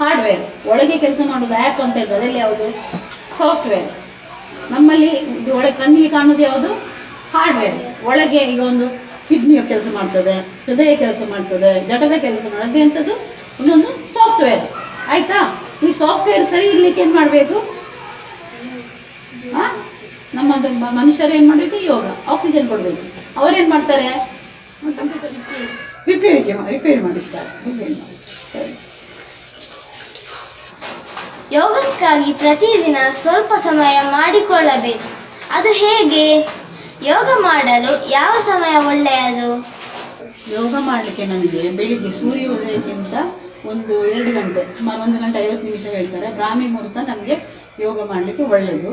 ಹಾರ್ಡ್ವೇರ್ ಒಳಗೆ ಕೆಲಸ ಮಾಡೋದು ಆ್ಯಪ್ ಅಂತ ಇರ್ತದೆ. ಅದರಲ್ಲಿ ಯಾವುದು? ಸಾಫ್ಟ್ವೇರ್ ನಮ್ಮಲ್ಲಿ ಇದು ಒಳಗೆ ಕಣ್ಣಿಗೆ ಕಾಣೋದು ಯಾವುದು? ಹಾರ್ಡ್ವೇರ್ ಒಳಗೆ ಈಗ ಒಂದು ಕಿಡ್ನಿಯ ಕೆಲಸ ಮಾಡ್ತದೆ, ಹೃದಯ ಕೆಲಸ ಮಾಡ್ತದೆ, ಜಠರ ಕೆಲಸ ಮಾಡೋದು ಎಂಥದ್ದು? ಇನ್ನೊಂದು ಸಾಫ್ಟ್ವೇರ್ ಆಯಿತಾ? ಈ ಸಾಫ್ಟ್ವೇರ್ ಸರಿ ಇರಲಿಕ್ಕೆ ಏನು ಮಾಡಬೇಕು? ನಮ್ಮದು ಮನುಷ್ಯರು ಏನು ಮಾಡಬೇಕು? ಯೋಗ ಆಕ್ಸಿಜನ್ ಕೊಡಬೇಕು. ಅವರೇನು ಮಾಡ್ತಾರೆ? ರಿಪೇರಿಗೆ ರಿಪೇರಿ ಮಾಡಿರ್ತಾರೆ ರಿಪೇರಿ ಮಾಡಿ. ಸರಿ. ಯೋಗಕ್ಕಾಗಿ ಪ್ರತಿದಿನ ಸ್ವಲ್ಪ ಸಮಯ ಮಾಡಿಕೊಳ್ಳಬೇಕು. ಅದು ಹೇಗೆ? ಯೋಗ ಮಾಡಲು ಯಾವ ಸಮಯ ಒಳ್ಳೆಯದು? ಯೋಗ ಮಾಡಲಿಕ್ಕೆ ನಮಗೆ ಬೆಳಿಗ್ಗೆ ಸೂರ್ಯೋದಯಕ್ಕಿಂತ ಒಂದು ಎರಡು ಗಂಟೆ ಸುಮಾರು ಒಂದು ಗಂಟೆ ಐವತ್ತು ನಿಮಿಷ ಹೇಳ್ತಾರೆ. ಬ್ರಾಹ್ಮಿ ಮುಹೂರ್ತ ನಮಗೆ ಯೋಗ ಮಾಡಲಿಕ್ಕೆ ಒಳ್ಳೆಯದು.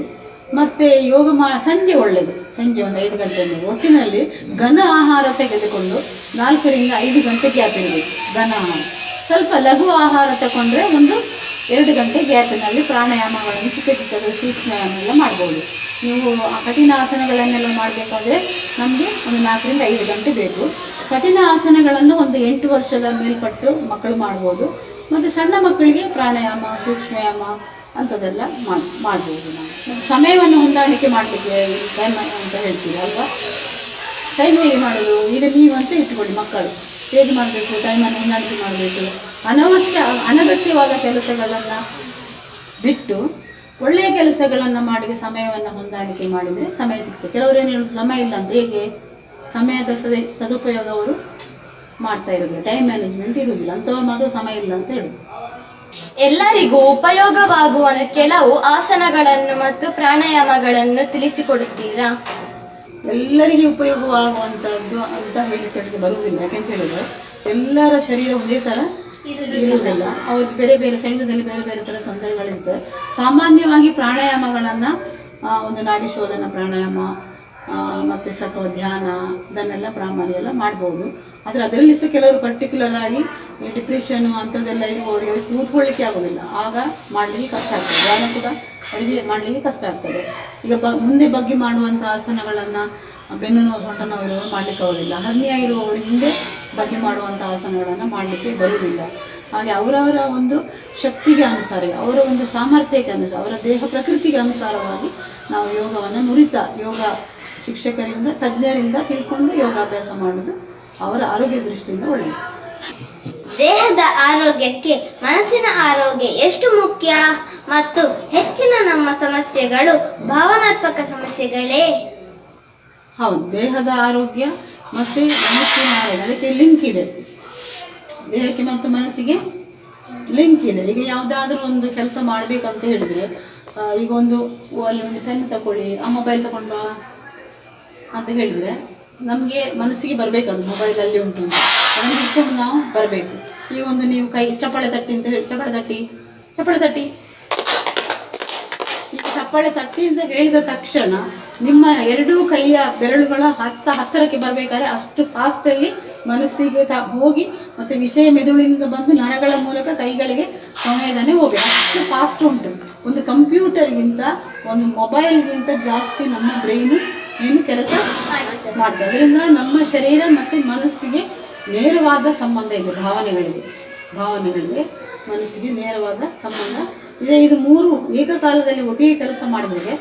ಮತ್ತು ಯೋಗ ಮಾ ಸಂಜೆ ಒಳ್ಳೆಯದು ಸಂಜೆ ಒಂದು ಐದು ಗಂಟೆಯಲ್ಲಿ ಒಟ್ಟಿನಲ್ಲಿ ಘನ ಆಹಾರ ತೆಗೆದುಕೊಂಡು ನಾಲ್ಕರಿಂದ ಐದು ಗಂಟೆ ಗ್ಯಾಪ್ ಇರಬೇಕು. ಘನ ಆಹಾರ. ಸ್ವಲ್ಪ ಲಘು ಆಹಾರ ತಗೊಂಡ್ರೆ ಒಂದು ಎರಡು ಗಂಟೆ ಗ್ಯಾಪಿನಲ್ಲಿ ಪ್ರಾಣಾಯಾಮಗಳನ್ನು, ಚಿಕ್ಕ ಚಿಕ್ಕದು ಸೂಕ್ಷ್ಮಯಾಮ ಎಲ್ಲ ಮಾಡ್ಬೋದು. ನೀವು ಕಠಿಣ ಆಸನಗಳನ್ನೆಲ್ಲ ಮಾಡಬೇಕಾದ್ರೆ ನಮಗೆ ಒಂದು ನಾಲ್ಕರಿಂದ ಐದು ಗಂಟೆ ಬೇಕು. ಕಠಿಣ ಆಸನಗಳನ್ನು ಒಂದು ಎಂಟು ವರ್ಷದ ಮೇಲ್ಪಟ್ಟು ಮಕ್ಕಳು ಮಾಡ್ಬೋದು. ಮತ್ತು ಸಣ್ಣ ಮಕ್ಕಳಿಗೆ ಪ್ರಾಣಾಯಾಮ, ಸೂಕ್ಷ್ಮಯಾಮ ಅಂಥದ್ದೆಲ್ಲ ಮಾಡಿ, ಮಾಡ್ಬೋದು ನಾವು. ಸಮಯವನ್ನು ಹೊಂದಾಣಿಕೆ ಮಾಡಲಿಕ್ಕೆ ಟೈಮ್ ಅಂತ ಹೇಳ್ತೀವಿ, ಅಲ್ವಾ? ಟೈಮ್ ಹೇಗೆ ಮಾಡೋದು? ಈಗ ನೀವು ಅಂತ ಇಟ್ಕೊಳ್ಳಿ ಮಕ್ಕಳು. ಹೇಗೆ ಮಾಡಬೇಕು? ಟೈಮನ್ನು ಹೊಂದಾಣಿಕೆ ಮಾಡಬೇಕು. ಅನವಶ್ಯ, ಅನಗತ್ಯವಾದ ಕೆಲಸಗಳನ್ನು ಬಿಟ್ಟು ಒಳ್ಳೆಯ ಕೆಲಸಗಳನ್ನು ಮಾಡಿ ಸಮಯವನ್ನು ಹೊಂದಾಣಿಕೆ ಮಾಡಿದರೆ ಸಮಯ ಸಿಗ್ತದೆ. ಕೆಲವರು ಏನು ಹೇಳೋದು? ಸಮಯ ಇಲ್ಲ ಅಂತ. ಹೇಗೆ? ಸಮಯದ ಸದ, ಸದುಪಯೋಗ ಅವರು ಮಾಡ್ತಾ ಇರೋದಿಲ್ಲ. ಟೈಮ್ ಮ್ಯಾನೇಜ್ಮೆಂಟ್ ಇರೋದಿಲ್ಲ. ಅಂಥವ್ರು ಮಾತ್ರ ಸಮಯ ಇಲ್ಲ ಅಂತ ಹೇಳುದು. ಎಲ್ಲರಿಗೂ ಉಪಯೋಗವಾಗುವ ಕೆಲವು ಆಸನಗಳನ್ನು ಮತ್ತು ಪ್ರಾಣಾಯಾಮಗಳನ್ನು ತಿಳಿಸಿಕೊಡುತ್ತೀರಾ? ಎಲ್ಲರಿಗೆ ಉಪಯೋಗವಾಗುವಂತಹದ್ದು ಅಂತ ಹೇಳಿಕೆ ಬರುವುದಿಲ್ಲ. ಯಾಕೆಂತ ಹೇಳಿದ್ರೆ ಎಲ್ಲರ ಶರೀರ ಒಂದೇ ತರ ಇರುವುದಿಲ್ಲ. ಅವ್ರಿಗೆ ಬೇರೆ ಬೇರೆ ಸೈನ್ಯದಲ್ಲಿ ಬೇರೆ ಬೇರೆ ತರ ತೊಂದರೆಗಳಿರ್ತದೆ ಸಾಮಾನ್ಯವಾಗಿ ಪ್ರಾಣಾಯಾಮಗಳನ್ನು ಒಂದು ನಾಡಿ ಶೋಧನ ಪ್ರಾಣಾಯಾಮ ಮತ್ತೆ ಸ್ವಲ್ಪ ಧ್ಯಾನ ಇದನ್ನೆಲ್ಲ ಪ್ರಾಮಾಣ್ಯ ಎಲ್ಲ ಮಾಡ್ಬೋದು. ಆದರೆ ಅದರಲ್ಲಿ ಸಹ ಕೆಲವರು ಪರ್ಟಿಕ್ಯುಲರ್ ಆಗಿ ಈ ಡಿಪ್ರೆಷನ್ ಅಂಥದ್ದೆಲ್ಲ ಇರುವವರಿಗೆ ಕೂತ್ಕೊಳ್ಳಿಕ್ಕೆ ಆಗೋದಿಲ್ಲ. ಆಗ ಮಾಡಲಿಕ್ಕೆ ಕಷ್ಟ ಆಗ್ತದೆ. ಧ್ಯಾನ ಕೂಡ ಅಡುಗೆ ಮಾಡಲಿಕ್ಕೆ ಕಷ್ಟ ಆಗ್ತದೆ. ಈಗ ಬ, ಮುಂದೆ ಬಗ್ಗೆ ಮಾಡುವಂಥ ಆಸನಗಳನ್ನು ಬೆನ್ನು ನೋವು ಸೊಂಟ ನೋವು ಇರೋರು ಮಾಡಲಿಕ್ಕೆ ಆಗೋದಿಲ್ಲ. ಹರ್ನಿಯ ಇರುವವರು ಹಿಂದೆ ಬಗ್ಗೆ ಮಾಡುವಂಥ ಆಸನಗಳನ್ನು ಮಾಡಲಿಕ್ಕೆ ಬರುವುದಿಲ್ಲ. ಹಾಗೆ ಅವರವರ ಒಂದು ಶಕ್ತಿಗೆ ಅನುಸಾರ, ಅವರ ಒಂದು ಸಾಮರ್ಥ್ಯಕ್ಕೆ ಅನುಸಾರ, ಅವರ ದೇಹ ಪ್ರಕೃತಿಗೆ ಅನುಸಾರವಾಗಿ ನಾವು ಯೋಗವನ್ನು ನುರಿತ, ಯೋಗ ಶಿಕ್ಷಕರಿಂದ, ತಜ್ಞರಿಂದ ತಿಳ್ಕೊಂಡು ಯೋಗಾಭ್ಯಾಸ ಮಾಡೋದು ಅವರ ಆರೋಗ್ಯ ದೃಷ್ಟಿಯಿಂದ ಒಳ್ಳೆಯದು. ದೇಹದ ಆರೋಗ್ಯಕ್ಕೆ, ಮನಸ್ಸಿನ ಆರೋಗ್ಯ ಎಷ್ಟು ಮುಖ್ಯ? ಮತ್ತು ಹೆಚ್ಚಿನ ನಮ್ಮ ಸಮಸ್ಯೆಗಳು ಭಾವನಾತ್ಮಕ ಸಮಸ್ಯೆಗಳೇ? ಹೌದು, ದೇಹದ ಆರೋಗ್ಯ ಮತ್ತು ಮನಸ್ಸಿನ ಆರೋಗ್ಯ, ಅದಕ್ಕೆ ಲಿಂಕ್ ಇದೆ. ದೇಹಕ್ಕೆ ಮತ್ತು ಮನಸ್ಸಿಗೆ ಲಿಂಕ್ ಇದೆ. ಈಗ ಯಾವುದಾದ್ರೂ ಒಂದು ಕೆಲಸ ಮಾಡಬೇಕಂತ ಹೇಳಿದ್ರೆ ಈಗ ಒಂದು ಅಲ್ಲಿ ಒಂದು ಪೆನ್ ತಗೊಳ್ಳಿ ಆ ಮೊಬೈಲ್ ತಗೊಂಡು ಅಂತ ಹೇಳಿದ್ರೆ ನಮಗೆ ಮನಸ್ಸಿಗೆ ಬರಬೇಕು ಅದು ಮೊಬೈಲಲ್ಲಿ ಉಂಟು ಅದನ್ನು ಇಟ್ಕೊಂಡು ನಾವು ಬರಬೇಕು. ಈ ಒಂದು ನೀವು ಕೈ ಚಪ್ಪಾಳೆ ತಟ್ಟಿ ಅಂತ ಹೇಳಿ, ಚಪ್ಪಾಳೆ ತಟ್ಟಿ ಚಪ್ಪಾಳೆ ತಟ್ಟಿ. ಈ ಚಪ್ಪಾಳೆ ತಟ್ಟಿ ಅಂತ ಹೇಳಿದ ತಕ್ಷಣ ನಿಮ್ಮ ಎರಡೂ ಕೈಯ ಬೆರಳುಗಳ ಹತ್ತ ಹತ್ತಿರಕ್ಕೆ ಬರಬೇಕಾದ್ರೆ ಅಷ್ಟು ಫಾಸ್ಟಲ್ಲಿ ಮನಸ್ಸಿಗೆ ತ ಹೋಗಿ ಮತ್ತು ವಿಷಯ ಮೆದುಳಿನಿಂದ ಬಂದು ನರಗಳ ಮೂಲಕ ಕೈಗಳಿಗೆ ಸಂವೇದನೆ ಹೋಗಿ ಅಷ್ಟು ಫಾಸ್ಟ್ ಉಂಟು. ಒಂದು ಕಂಪ್ಯೂಟರ್ಗಿಂತ ಒಂದು ಮೊಬೈಲ್ಗಿಂತ ಜಾಸ್ತಿ ನಮ್ಮ ಬ್ರೈನು ಏನು ಕೆಲಸ ಮಾಡ್ತದೆ ಅದರಿಂದ ನಮ್ಮ ಶರೀರ ಮತ್ತು ಮನಸ್ಸಿಗೆ ನೇರವಾದ ಸಂಬಂಧ ಇದೆ, ಭಾವನೆಗಳಿಗೆ. ಭಾವನೆಗಳಿಗೆ ಮನಸ್ಸಿಗೆ ನೇರವಾದ ಸಂಬಂಧ ಇದೆ. ಇದು ಮೂರು ಏಕಕಾಲದಲ್ಲಿ ಒಟ್ಟಿಗೆ ಕೆಲಸ ಮಾಡಿದರೆ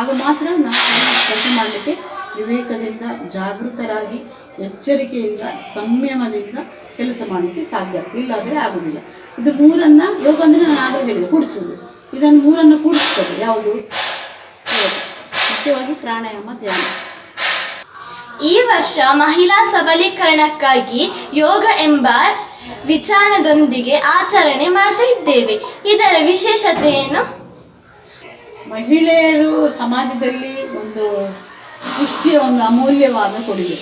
ಆಗ ಮಾತ್ರ ನಾವು ಕೆಲಸ ಮಾಡಲಿಕ್ಕೆ ವಿವೇಕದಿಂದ, ಜಾಗೃತರಾಗಿ, ಎಚ್ಚರಿಕೆಯಿಂದ, ಸಂಯಮದಿಂದ ಕೆಲಸ ಮಾಡಲಿಕ್ಕೆ ಸಾಧ್ಯ. ಇಲ್ಲಾದರೆ ಆಗುವುದಿಲ್ಲ. ಇದು ಮೂರನ್ನು ಯೋಗ ಅಂದರೆ ನಾನು ಆಗಲೇ ಹೇಳಿದೆ, ಕೂಡಿಸುವುದು. ಇದನ್ನು ಮೂರನ್ನು ಕೂಡಿಸ್ತದೆ ಯಾವುದು? ಮುಖ್ಯವಾಗಿ ಪ್ರಾಣಾಯಾಮ ಧ್ಯಾನ. ಈ ವರ್ಷ ಮಹಿಳಾ ಸಬಲೀಕರಣಕ್ಕಾಗಿ ಯೋಗ ಎಂಬ ವಿಚಾರದೊಂದಿಗೆ ಆಚರಣೆ ಮಾಡ್ತಾ ಇದ್ದೇವೆ. ಇದರ ವಿಶೇಷತೆ ಏನು? ಮಹಿಳೆಯರು ಸಮಾಜದಲ್ಲಿ ಒಂದು ಸೃಷ್ಟಿಯ ಒಂದು ಅಮೂಲ್ಯವಾದ ಕೊಡುಗೆ.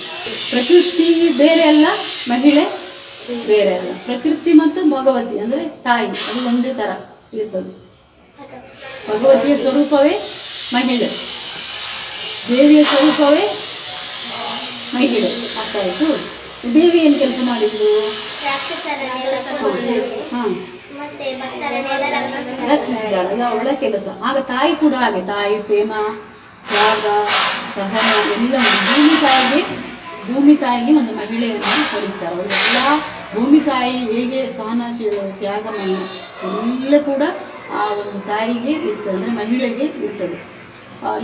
ಪ್ರಕೃತಿ ಬೇರೆ ಅಲ್ಲ, ಮಹಿಳೆ ಬೇರೆ ಅಲ್ಲ. ಪ್ರಕೃತಿ ಮತ್ತು ಭಗವತಿ, ಅಂದರೆ ತಾಯಿ, ಅದು ಒಂದೇ ಥರ ಇರ್ತದೆ. ಭಗವತಿಯ ಸ್ವರೂಪವೇ ಮಹಿಳೆ. ದೇವಿಯ ಸ್ವರೂಪವೇ? ಮಹಿಳೆ ಅರ್ಥ ಆಯಿತು ದೇವಿ ಏನು ಕೆಲಸ ಮಾಡಿದ್ರು ಹಾಂ. ಒಳ್ಳೆ ಅವಳ ಕೆಲಸ. ಆಗ ತಾಯಿ ಕೂಡ ಹಾಗೆ. ತಾಯಿ, ಪ್ರೇಮ, ತ್ಯಾಗ, ಸಹನ, ಎಲ್ಲ ಭೂಮಿ ತಾಯಿಗೆ ಭೂಮಿ ತಾಯಿಗೆ ಒಂದು ಮಹಿಳೆಯನ್ನು ಅವರು ಅವರೆಲ್ಲ ಭೂಮಿ ತಾಯಿ ಹೇಗೆ ಸಹನಶೀಲ ತ್ಯಾಗವನ್ನು ಎಲ್ಲ ಕೂಡ ಆ ಒಂದು ತಾಯಿಗೆ ಇರ್ತದೆ. ಅಂದರೆ ಮಹಿಳೆಗೆ ಇರ್ತದೆ.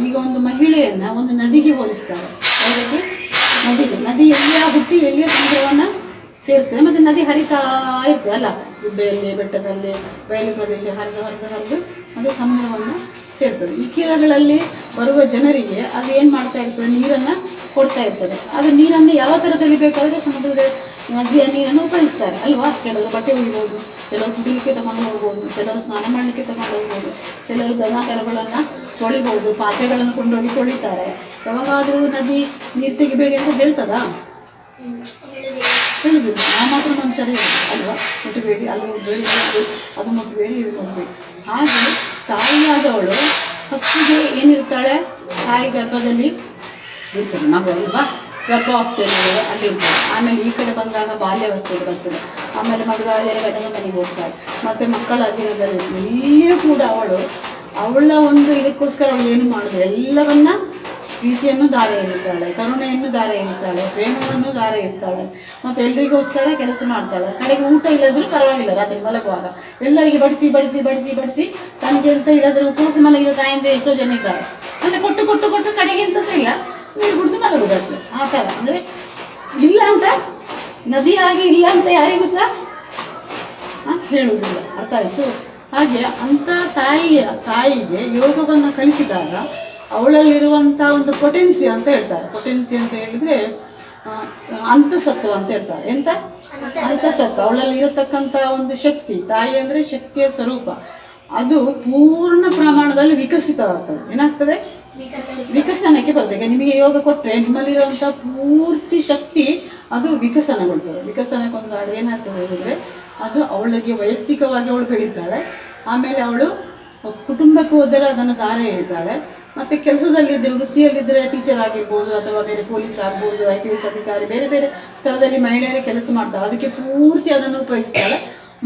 ಈಗ ಒಂದು ಮಹಿಳೆಯನ್ನು ಒಂದು ನದಿಗೆ ಹೋಲಿಸ್ತಾರೆ. ಅದಕ್ಕೆ ನದಿಗೆ. ನದಿ ಎಲ್ಲಿಯ ಹುಟ್ಟಿ ಎಲ್ಲಿಯ ಸಮುದ್ರವನ್ನು ಸೇರ್ತದೆ ಮತ್ತು ನದಿ ಹರಿತಾ ಇರ್ತದೆ ಅಲ್ಲ? ಗುಡ್ಡೆಯಲ್ಲಿ ಬೆಟ್ಟದಲ್ಲಿ ಬಯಲು ಪ್ರದೇಶ ಹರಿದು ಹರಿದು ಹರಿದು ಮತ್ತೆ ಸಮುದ್ರವನ್ನು ಸೇರ್ತದೆ. ಈ ಕೀರಗಳಲ್ಲಿ ಬರುವ ಜನರಿಗೆ ಅದು ಏನು ಮಾಡ್ತಾ ಇರ್ತದೆ? ನೀರನ್ನು ಕೊಡ್ತಾ ಇರ್ತದೆ. ಅದು ನೀರನ್ನು ಯಾವ ಥರದಲ್ಲಿ ಬೇಕಾದರೆ ಸಮುದ್ರದ ನದಿಯ ನೀರನ್ನು ಉಪಯೋಗಿಸ್ತಾರೆ. ಅಲ್ವಾ? ಕೆಲವರು ಬಟ್ಟೆ ಒಗಿಬೋದು ಕೆಲವರು ಕುಡಿಲಿಕ್ಕೆ ತಗೊಂಡು ಹೋಗ್ಬೋದು, ಕೆಲವರು ಸ್ನಾನ ಮಾಡಲಿಕ್ಕೆ ತಗೊಂಡು ಹೋಗ್ಬೋದು, ಕೆಲವರು ದನ ಕರುಗಳನ್ನು ತೊಳಿಬೋದು ಪಾತ್ರೆಗಳನ್ನು ಕೊಂಡೋಗಿ ತೊಳಿತಾರೆ. ಯಾವಾಗಾದರೂ ನದಿ ನೀರು ತೆಗಿಬೇಡಿ ಅಂತ ಹೇಳ್ತದಾ? ಹೇಳುದಿಲ್ಲ. ನಾನು ಮಾತ್ರ ನಮ್ಮ ಸರಿ ಅಲ್ವಾ? ಮುಟ್ಟಬೇಡಿ ಅಲ್ಲಿ ಮುಟ್ಬೇಡಿ, ಅದು ಮುಟ್ಟಬೇಡಿ ಇದು ಹಾಗೆ ತಾಯಿಯಾದವಳು ಫಸ್ಟಿಗೆ ಏನಿರ್ತಾಳೆ? ತಾಯಿ ಗರ್ಭದಲ್ಲಿ ಇರ್ತದೆ ಮಗು ಅಲ್ವಾ? ಗರ್ಭಾವಸ್ಥೆಯಲ್ಲಿ ಅಲ್ಲಿ ಇರ್ತದೆ. ಆಮೇಲೆ ಈ ಕಡೆ ಬಂದಾಗ ಬಾಲ್ಯಾವಸ್ಥೆಗೆ ಬರ್ತದೆ. ಆಮೇಲೆ ಮದುವೆ ಗಂಡನ ಮನೆಗೆ ಹೋಗ್ತಾಳೆ. ಮತ್ತು ಮಕ್ಕಳ ಅಧೀನದಲ್ಲಿ ಇಲ್ಲಿಯೂ ಕೂಡ ಅವಳು ಅವಳ ಒಂದು ಇದಕ್ಕೋಸ್ಕರ ಅವಳು ಏನು ಮಾಡೋದು ಎಲ್ಲವನ್ನ ಪ್ರೀತಿಯನ್ನು ದಾರ ಎರಿತಾಳೆ ಕರುಣೆಯನ್ನು ದಾರ ಎರಿತಾಳೆ ಪ್ರೇಮವನ್ನು ದಾರ ಇರ್ತಾಳೆ ಮತ್ತು ಎಲ್ರಿಗೋಸ್ಕರ ಕೆಲಸ ಮಾಡ್ತಾಳೆ. ಕಡೆಗೆ ಊಟ ಇಲ್ಲದ್ರೂ ಪರವಾಗಿಲ್ಲ, ರಾತ್ರಿ ಮಲಗುವಾಗ. ಎಲ್ಲರಿಗೆ ಬಡಿಸಿ ಬಡಿಸಿ ಬಡಿಸಿ ಬಡಿಸಿ ತನಗೆ ಎಂತ ಇಲ್ಲದ್ರೂ ಉಪವಾಸ ಮಲಗಿದ ತಾಯಿಂದ ಎಷ್ಟೋ ಜನ ಇದ್ದಾರೆ. ಅಂದರೆ ಕೊಟ್ಟು ಕೊಟ್ಟು ಕೊಟ್ಟು ಕಡೆಗೆ ಎಂತ ಸಹ ಇಲ್ಲ, ನೀರು ಕುಡಿದು ಮಲಗುದಾಗ್ತದೆ ಆ ಥರ. ಅಂದರೆ ಇಲ್ಲ ಅಂತ, ನದಿಯಾಗಿ ಇಲ್ಲ ಅಂತ ಯಾರಿಗೂ ಸಹ ಹೇಳುವುದಿಲ್ಲ. ಅರ್ಥ ಆಯಿತು? ಹಾಗೆ ಅಂಥ ತಾಯಿಯ ತಾಯಿಗೆ ಯೋಗವನ್ನು ಕಲಿಸಿದಾಗ ಅವಳಲ್ಲಿರುವಂಥ ಒಂದು ಪೊಟೆನ್ಸಿ ಅಂತ ಹೇಳ್ತಾರೆ. ಪೊಟೆನ್ಸಿ ಅಂತ ಹೇಳಿದ್ರೆ ಅಂತಸತ್ವ ಅಂತ ಹೇಳ್ತಾರೆ. ಎಂತ? ಅಂತಸತ್ವ. ಅವಳಲ್ಲಿ ಇರತಕ್ಕಂಥ ಒಂದು ಶಕ್ತಿ ತಾಯಿ ಅಂದರೆ ಶಕ್ತಿಯ ಸ್ವರೂಪ. ಅದು ಪೂರ್ಣ ಪ್ರಮಾಣದಲ್ಲಿ ವಿಕಸಿತವಾಗ್ತದೆ. ಏನಾಗ್ತದೆ? ವಿಕಸನಕ್ಕೆ ಬರ್ತದೆ. ಈಗ ನಿಮಗೆ ಯೋಗ ಕೊಟ್ಟರೆ ನಿಮ್ಮಲ್ಲಿರುವಂಥ ಪೂರ್ತಿ ಶಕ್ತಿ ಅದು ವಿಕಸನಗೊಳ್ತದೆ. ವಿಕಸನಕ್ಕೊಂದು ಏನಾಗ್ತದೆ ಹೇಳಿದ್ರೆ ಅದು ಅವಳಿಗೆ ವೈಯಕ್ತಿಕವಾಗಿ ಅವಳು ಹೇಳಿದ್ದಾಳೆ. ಆಮೇಲೆ ಅವಳು ಕುಟುಂಬಕ್ಕೆ ಹೋದರೆ ಅದನ್ನು ದಾರ ಎಳಿತಾಳೆ ಮತ್ತು ಕೆಲಸದಲ್ಲಿದ್ದರೆ, ವೃತ್ತಿಯಲ್ಲಿದ್ದರೆ ಟೀಚರ್ ಆಗಿರ್ಬೋದು ಅಥವಾ ಬೇರೆ ಪೊಲೀಸ್ ಆಗ್ಬೋದು ಐ ಪಿ ಎಸ್ ಅಧಿಕಾರಿ, ಬೇರೆ ಬೇರೆ ಸ್ಥಳದಲ್ಲಿ ಮಹಿಳೆಯರೇ ಕೆಲಸ ಮಾಡ್ತಾಳೆ ಅದಕ್ಕೆ ಪೂರ್ತಿ ಅದನ್ನು ಉಪಯೋಗಿಸ್ತಾಳೆ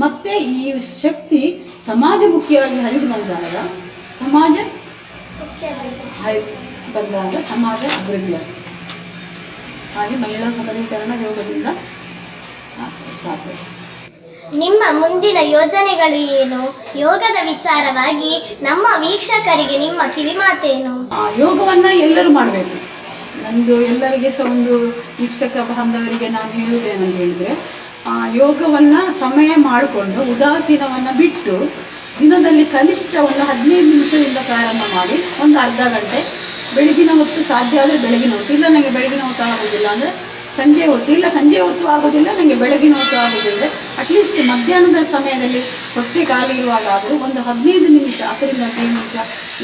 ಮತ್ತು ಈ ಶಕ್ತಿ ಸಮಾಜಮುಖಿಯಾಗಿ ಹರಿದು ಬಂದಾಗ, ಸಮಾಜ ಹರಿ ಬಂದಾಗ ಸಮಾಜ ಅಭಿವೃದ್ಧಿ ಹಾಗೆ ಮಹಿಳಾ ಸಬಲೀಕರಣ ಯೋಗದಿಂದ ಸಾಧ್ಯ ನಿಮ್ಮ ಮುಂದಿನ ಯೋಜನೆಗಳು ಏನು? ಯೋಗದ ವಿಚಾರವಾಗಿ ನಮ್ಮ ವೀಕ್ಷಕರಿಗೆ ನಿಮ್ಮ ಕಿವಿಮಾತೇನು? ಆ, ಯೋಗವನ್ನ ಎಲ್ಲರೂ ಮಾಡಬೇಕು. ನಂದು ಎಲ್ಲರಿಗೆ ಸಹ ಒಂದು ವೀಕ್ಷಕ ಬಾಂಧವರಿಗೆ ನಾನು ಹೇಳುವುದೇನಂತ ಹೇಳಿದ್ರೆ ಆ, ಯೋಗವನ್ನ ಸಮಯ ಮಾಡಿಕೊಂಡು ಉದಾಸೀನವನ್ನ ಬಿಟ್ಟು ದಿನದಲ್ಲಿ ಕನಿಷ್ಠ ಒಂದು ಹದಿನೈದು ನಿಮಿಷದಿಂದ ಪ್ರಾರಂಭ ಮಾಡಿ ಒಂದು ಅರ್ಧ ಗಂಟೆ ಬೆಳಗಿನ ಹೊತ್ತು ಸಾಧ್ಯ ಆದರೆ ಬೆಳಗಿನ ಹೊತ್ತು ಇಲ್ಲ ನನಗೆ ಬೆಳಗಿನ ಹೊತ್ತು ಆಗೋದಿಲ್ಲ ಅಂದರೆ ಸಂಜೆ ಹೊತ್ತು ಇಲ್ಲ ಸಂಜೆ ಹೊತ್ತು ಆಗೋದಿಲ್ಲ ನನಗೆ ಬೆಳಗಿನ ಹೊತ್ತು ಆಗೋದಿಲ್ಲ. ಅಟ್ಲೀಸ್ಟ್ ಮಧ್ಯಾಹ್ನದ ಸಮಯದಲ್ಲಿ ಹೊಟ್ಟೆ ಖಾಲಿ ಇರುವಾಗಾದರೂ ಒಂದು ಹದಿನೈದು ನಿಮಿಷ, ಹತ್ತರಿಂದ ಹದಿನೈದು ನಿಮಿಷ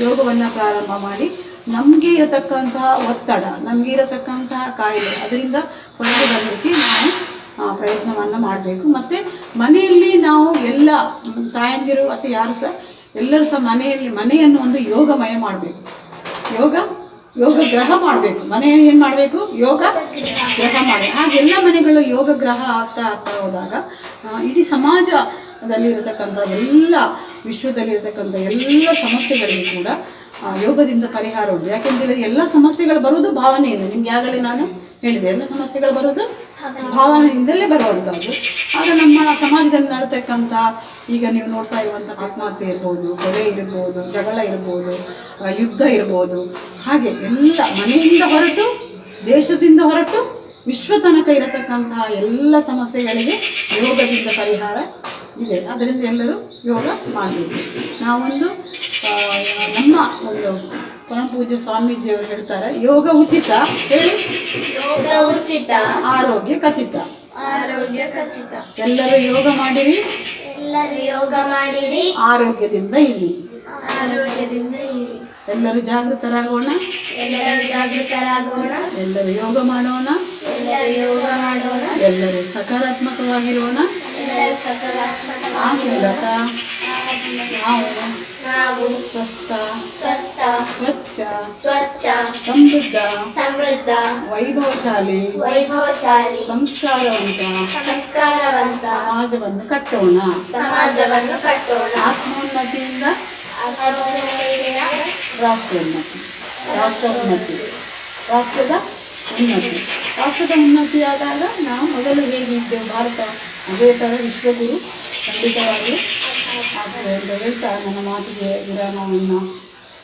ಯೋಗವನ್ನು ಪ್ರಾರಂಭ ಮಾಡಿ, ನಮಗೆ ಇರತಕ್ಕಂತಹ ಒತ್ತಡ, ನಮಗೆ ಇರತಕ್ಕಂತಹ ಕಾಯಿಲೆ, ಅದರಿಂದ ಹೊರಗೆ ಬರಲಿಕ್ಕೆ ನಾವು ಪ್ರಯತ್ನವನ್ನು ಮಾಡಬೇಕು. ಮತ್ತು ಮನೆಯಲ್ಲಿ ನಾವು ಎಲ್ಲ, ತಾಯಂದಿರು ಅಥವಾ ಯಾರು ಸಹ, ಎಲ್ಲರೂ ಸಹ ಮನೆಯಲ್ಲಿ, ಮನೆಯನ್ನು ಒಂದು ಯೋಗಮಯ ಮಾಡಬೇಕು. ಯೋಗ ಯೋಗ ಗ್ರಹ ಮಾಡಬೇಕು. ಮನೆಯಲ್ಲಿ ಏನು ಮಾಡಬೇಕು? ಯೋಗ ಗ್ರಹ ಮಾಡಿ ಹಾಗೆಲ್ಲ ಮನೆಗಳು ಯೋಗ ಗ್ರಹ ಆಗ್ತಾ ಆಗ್ತಾ ಹೋದಾಗ ಇಡೀ ಸಮಾಜದಲ್ಲಿರತಕ್ಕಂಥ ಎಲ್ಲ ವಿಶ್ವದಲ್ಲಿರತಕ್ಕಂಥ ಎಲ್ಲ ಸಮಸ್ಯೆಗಳಿಗೂ ಕೂಡ ಯೋಗದಿಂದ ಪರಿಹಾರ ಉಂಟು. ಯಾಕೆಂದರೆ ಎಲ್ಲ ಸಮಸ್ಯೆಗಳು ಬರೋದು ಭಾವನೆಯಿಂದ. ನಿಮ್ಗೆ ಆಗಲೇ ನಾನು ಹೇಳಿದೆ ಎಲ್ಲ ಸಮಸ್ಯೆಗಳು ಬರೋದು ಭಾವನೆಯಿಂದಲೇ ಬರುವಂಥದ್ದು. ಆಗ ನಮ್ಮ ಸಮಾಜದಲ್ಲಿ ನಡತಕ್ಕಂಥ ಈಗ ನೀವು ನೋಡ್ತಾ ಇರುವಂಥ ಆತ್ಮಹತ್ಯೆ ಇರ್ಬೋದು ಕೊಲೆ ಇರ್ಬೋದು ಜಗಳ ಇರ್ಬೋದು ಯುದ್ಧ ಇರ್ಬೋದು ಹಾಗೆ ಎಲ್ಲ ಮನೆಯಿಂದ ಹೊರಟು ದೇಶದಿಂದ ಹೊರಟು ವಿಶ್ವ ತನಕ ಇರತಕ್ಕಂತಹ ಎಲ್ಲ ಸಮಸ್ಯೆಗಳಿಗೆ ಯೋಗದಿಂದ ಪರಿಹಾರ ಇದೆ. ಅದರಿಂದ ಎಲ್ಲರೂ ಯೋಗ ಮಾಡಬೇಕು. ನಾವೊಂದು ನಮ್ಮ ಒಂದು ಪರಮಪೂಜ್ಯ ಸ್ವಾಮೀಜಿಯವರು ಹೇಳ್ತಾರೆ ಯೋಗ ಉಚಿತ. ಹೇಳಿ? ಯೋಗ ಉಚಿತ. ಆರೋಗ್ಯ ಖಚಿತ. ಆರೋಗ್ಯ ಖಚಿತ. ಎಲ್ಲರೂ ಯೋಗ ಮಾಡಿರಿ. ಎಲ್ಲರೂ ಯೋಗ ಮಾಡಿರಿ. ಆರೋಗ್ಯದಿಂದ ಇರಿ. ಆರೋಗ್ಯದಿಂದ ಇರಿ. ಎಲ್ಲರೂ ಜಾಗೃತರಾಗೋಣ. ಎಲ್ಲರೂ ಜಾಗೃತರಾಗೋಣ. ಎಲ್ಲರೂ ಯೋಗ ಮಾಡೋಣ. ಎಲ್ಲರೂ ಯೋಗ ಮಾಡೋಣ. ಎಲ್ಲರೂ ಸಕಾರಾತ್ಮಕವಾಗಿರೋಣ. ಎಲ್ಲರೂ ಸಕಾರಾತ್ಮಕ ಆ ಮೂಲಕ ನಾವು ನಾವು ಸ್ವಸ್ಥ ಸ್ವಸ್ಥ ಸ್ವಚ್ಛ ಸ್ವಚ್ಛ ಸಮೃದ್ಧ ಸಮೃದ್ಧ ವೈಭವಶಾಲಿ ವೈಭವಶಾಲಿ ಸಂಸ್ಕಾರವಂತ ಸಂಸ್ಕಾರವಂತ ಸಮಾಜವನ್ನು ಕಟ್ಟೋಣ ಸಮಾಜವನ್ನು ಕಟ್ಟೋಣ ಆತ್ಮೋನ್ನತಿಯಿಂದ ಆತ್ಮೀಯತೆಯ ರಾಷ್ಟ್ರೋನ್ನತಿ ರಾಷ್ಟ್ರೋನ್ನತಿ ರಾಷ್ಟ್ರದ ಉನ್ನತಿ ರಾಷ್ಟ್ರದ ಉನ್ನತಿಯಾದಾಗ ನಾವು ಮೊದಲು ಹೇಗಿದ್ದೇವೆ ಭಾರತ ಅದೇ ಥರ ವಿಶ್ವಗುರು ಖಂಡಿತವಾಗಲೂ ಹೇಳ್ತಾ ನನ್ನ ಮಾತಿಗೆ ವಿರಾಮವನ್ನು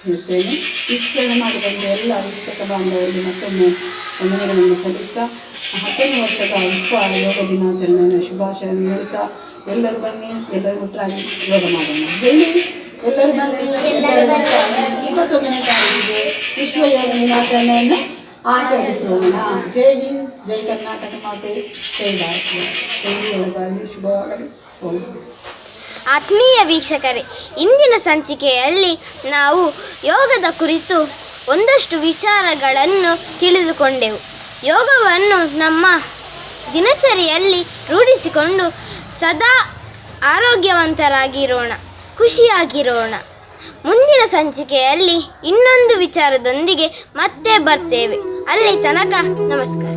ಹೇಳ್ತೇನೆ. ವೀಕ್ಷಣೆ ಮಾಡಿ ಎಲ್ಲ ವೀಕ್ಷಕ ಬಾಂಧವರಿಗೆ ಮತ್ತೊಮ್ಮೆ ವಂದನೆಗಳನ್ನು ಸಲ್ಲಿಸ್ತಾ, ಹತ್ತನೇ ವರ್ಷದ ವಿಶ್ವ ಯೋಗ ದಿನಾಚರಣೆಯ ಶುಭಾಶಯ ಹೇಳ್ತಾ ಎಲ್ಲರೂ ಬನ್ನಿ, ಎಲ್ಲರೂ ಒಟ್ಟಾಗಿ ಯೋಗ ಮಾಡೋಣ. ಹೇಳಿ, ಎಲ್ಲರೂ ಬನ್ನಿ ಇಪ್ಪತ್ತೊಂದನೇ ತಾರೀಕಿಗೆ ವಿಶ್ವ ಯೋಗ ದಿನಾಚರಣೆಯನ್ನು ಆಚರಿಸೋಣ ಜೈ ಹಿಂದ್ ಜೈ ಕರ್ನಾಟಕ ಮಾತೆ. ಜೈ ಶುಭವಾಗಲಿ ಆತ್ಮೀಯ ವೀಕ್ಷಕರೇ ಇಂದಿನ ಸಂಚಿಕೆಯಲ್ಲಿ ನಾವು ಯೋಗದ ಕುರಿತು ಒಂದಷ್ಟು ವಿಚಾರಗಳನ್ನು ತಿಳಿದುಕೊಂಡೆವು. ಯೋಗವನ್ನು ನಮ್ಮ ದಿನಚರಿಯಲ್ಲಿ ರೂಢಿಸಿಕೊಂಡು ಸದಾ ಆರೋಗ್ಯವಂತರಾಗಿರೋಣ ಖುಷಿಯಾಗಿರೋಣ. ಮುಂದಿನ ಸಂಚಿಕೆಯಲ್ಲಿ ಇನ್ನೊಂದು ವಿಚಾರದೊಂದಿಗೆ ಮತ್ತೆ ಬರ್ತೇವೆ. ಅಲ್ಲಿ ತನಕ ನಮಸ್ಕಾರ.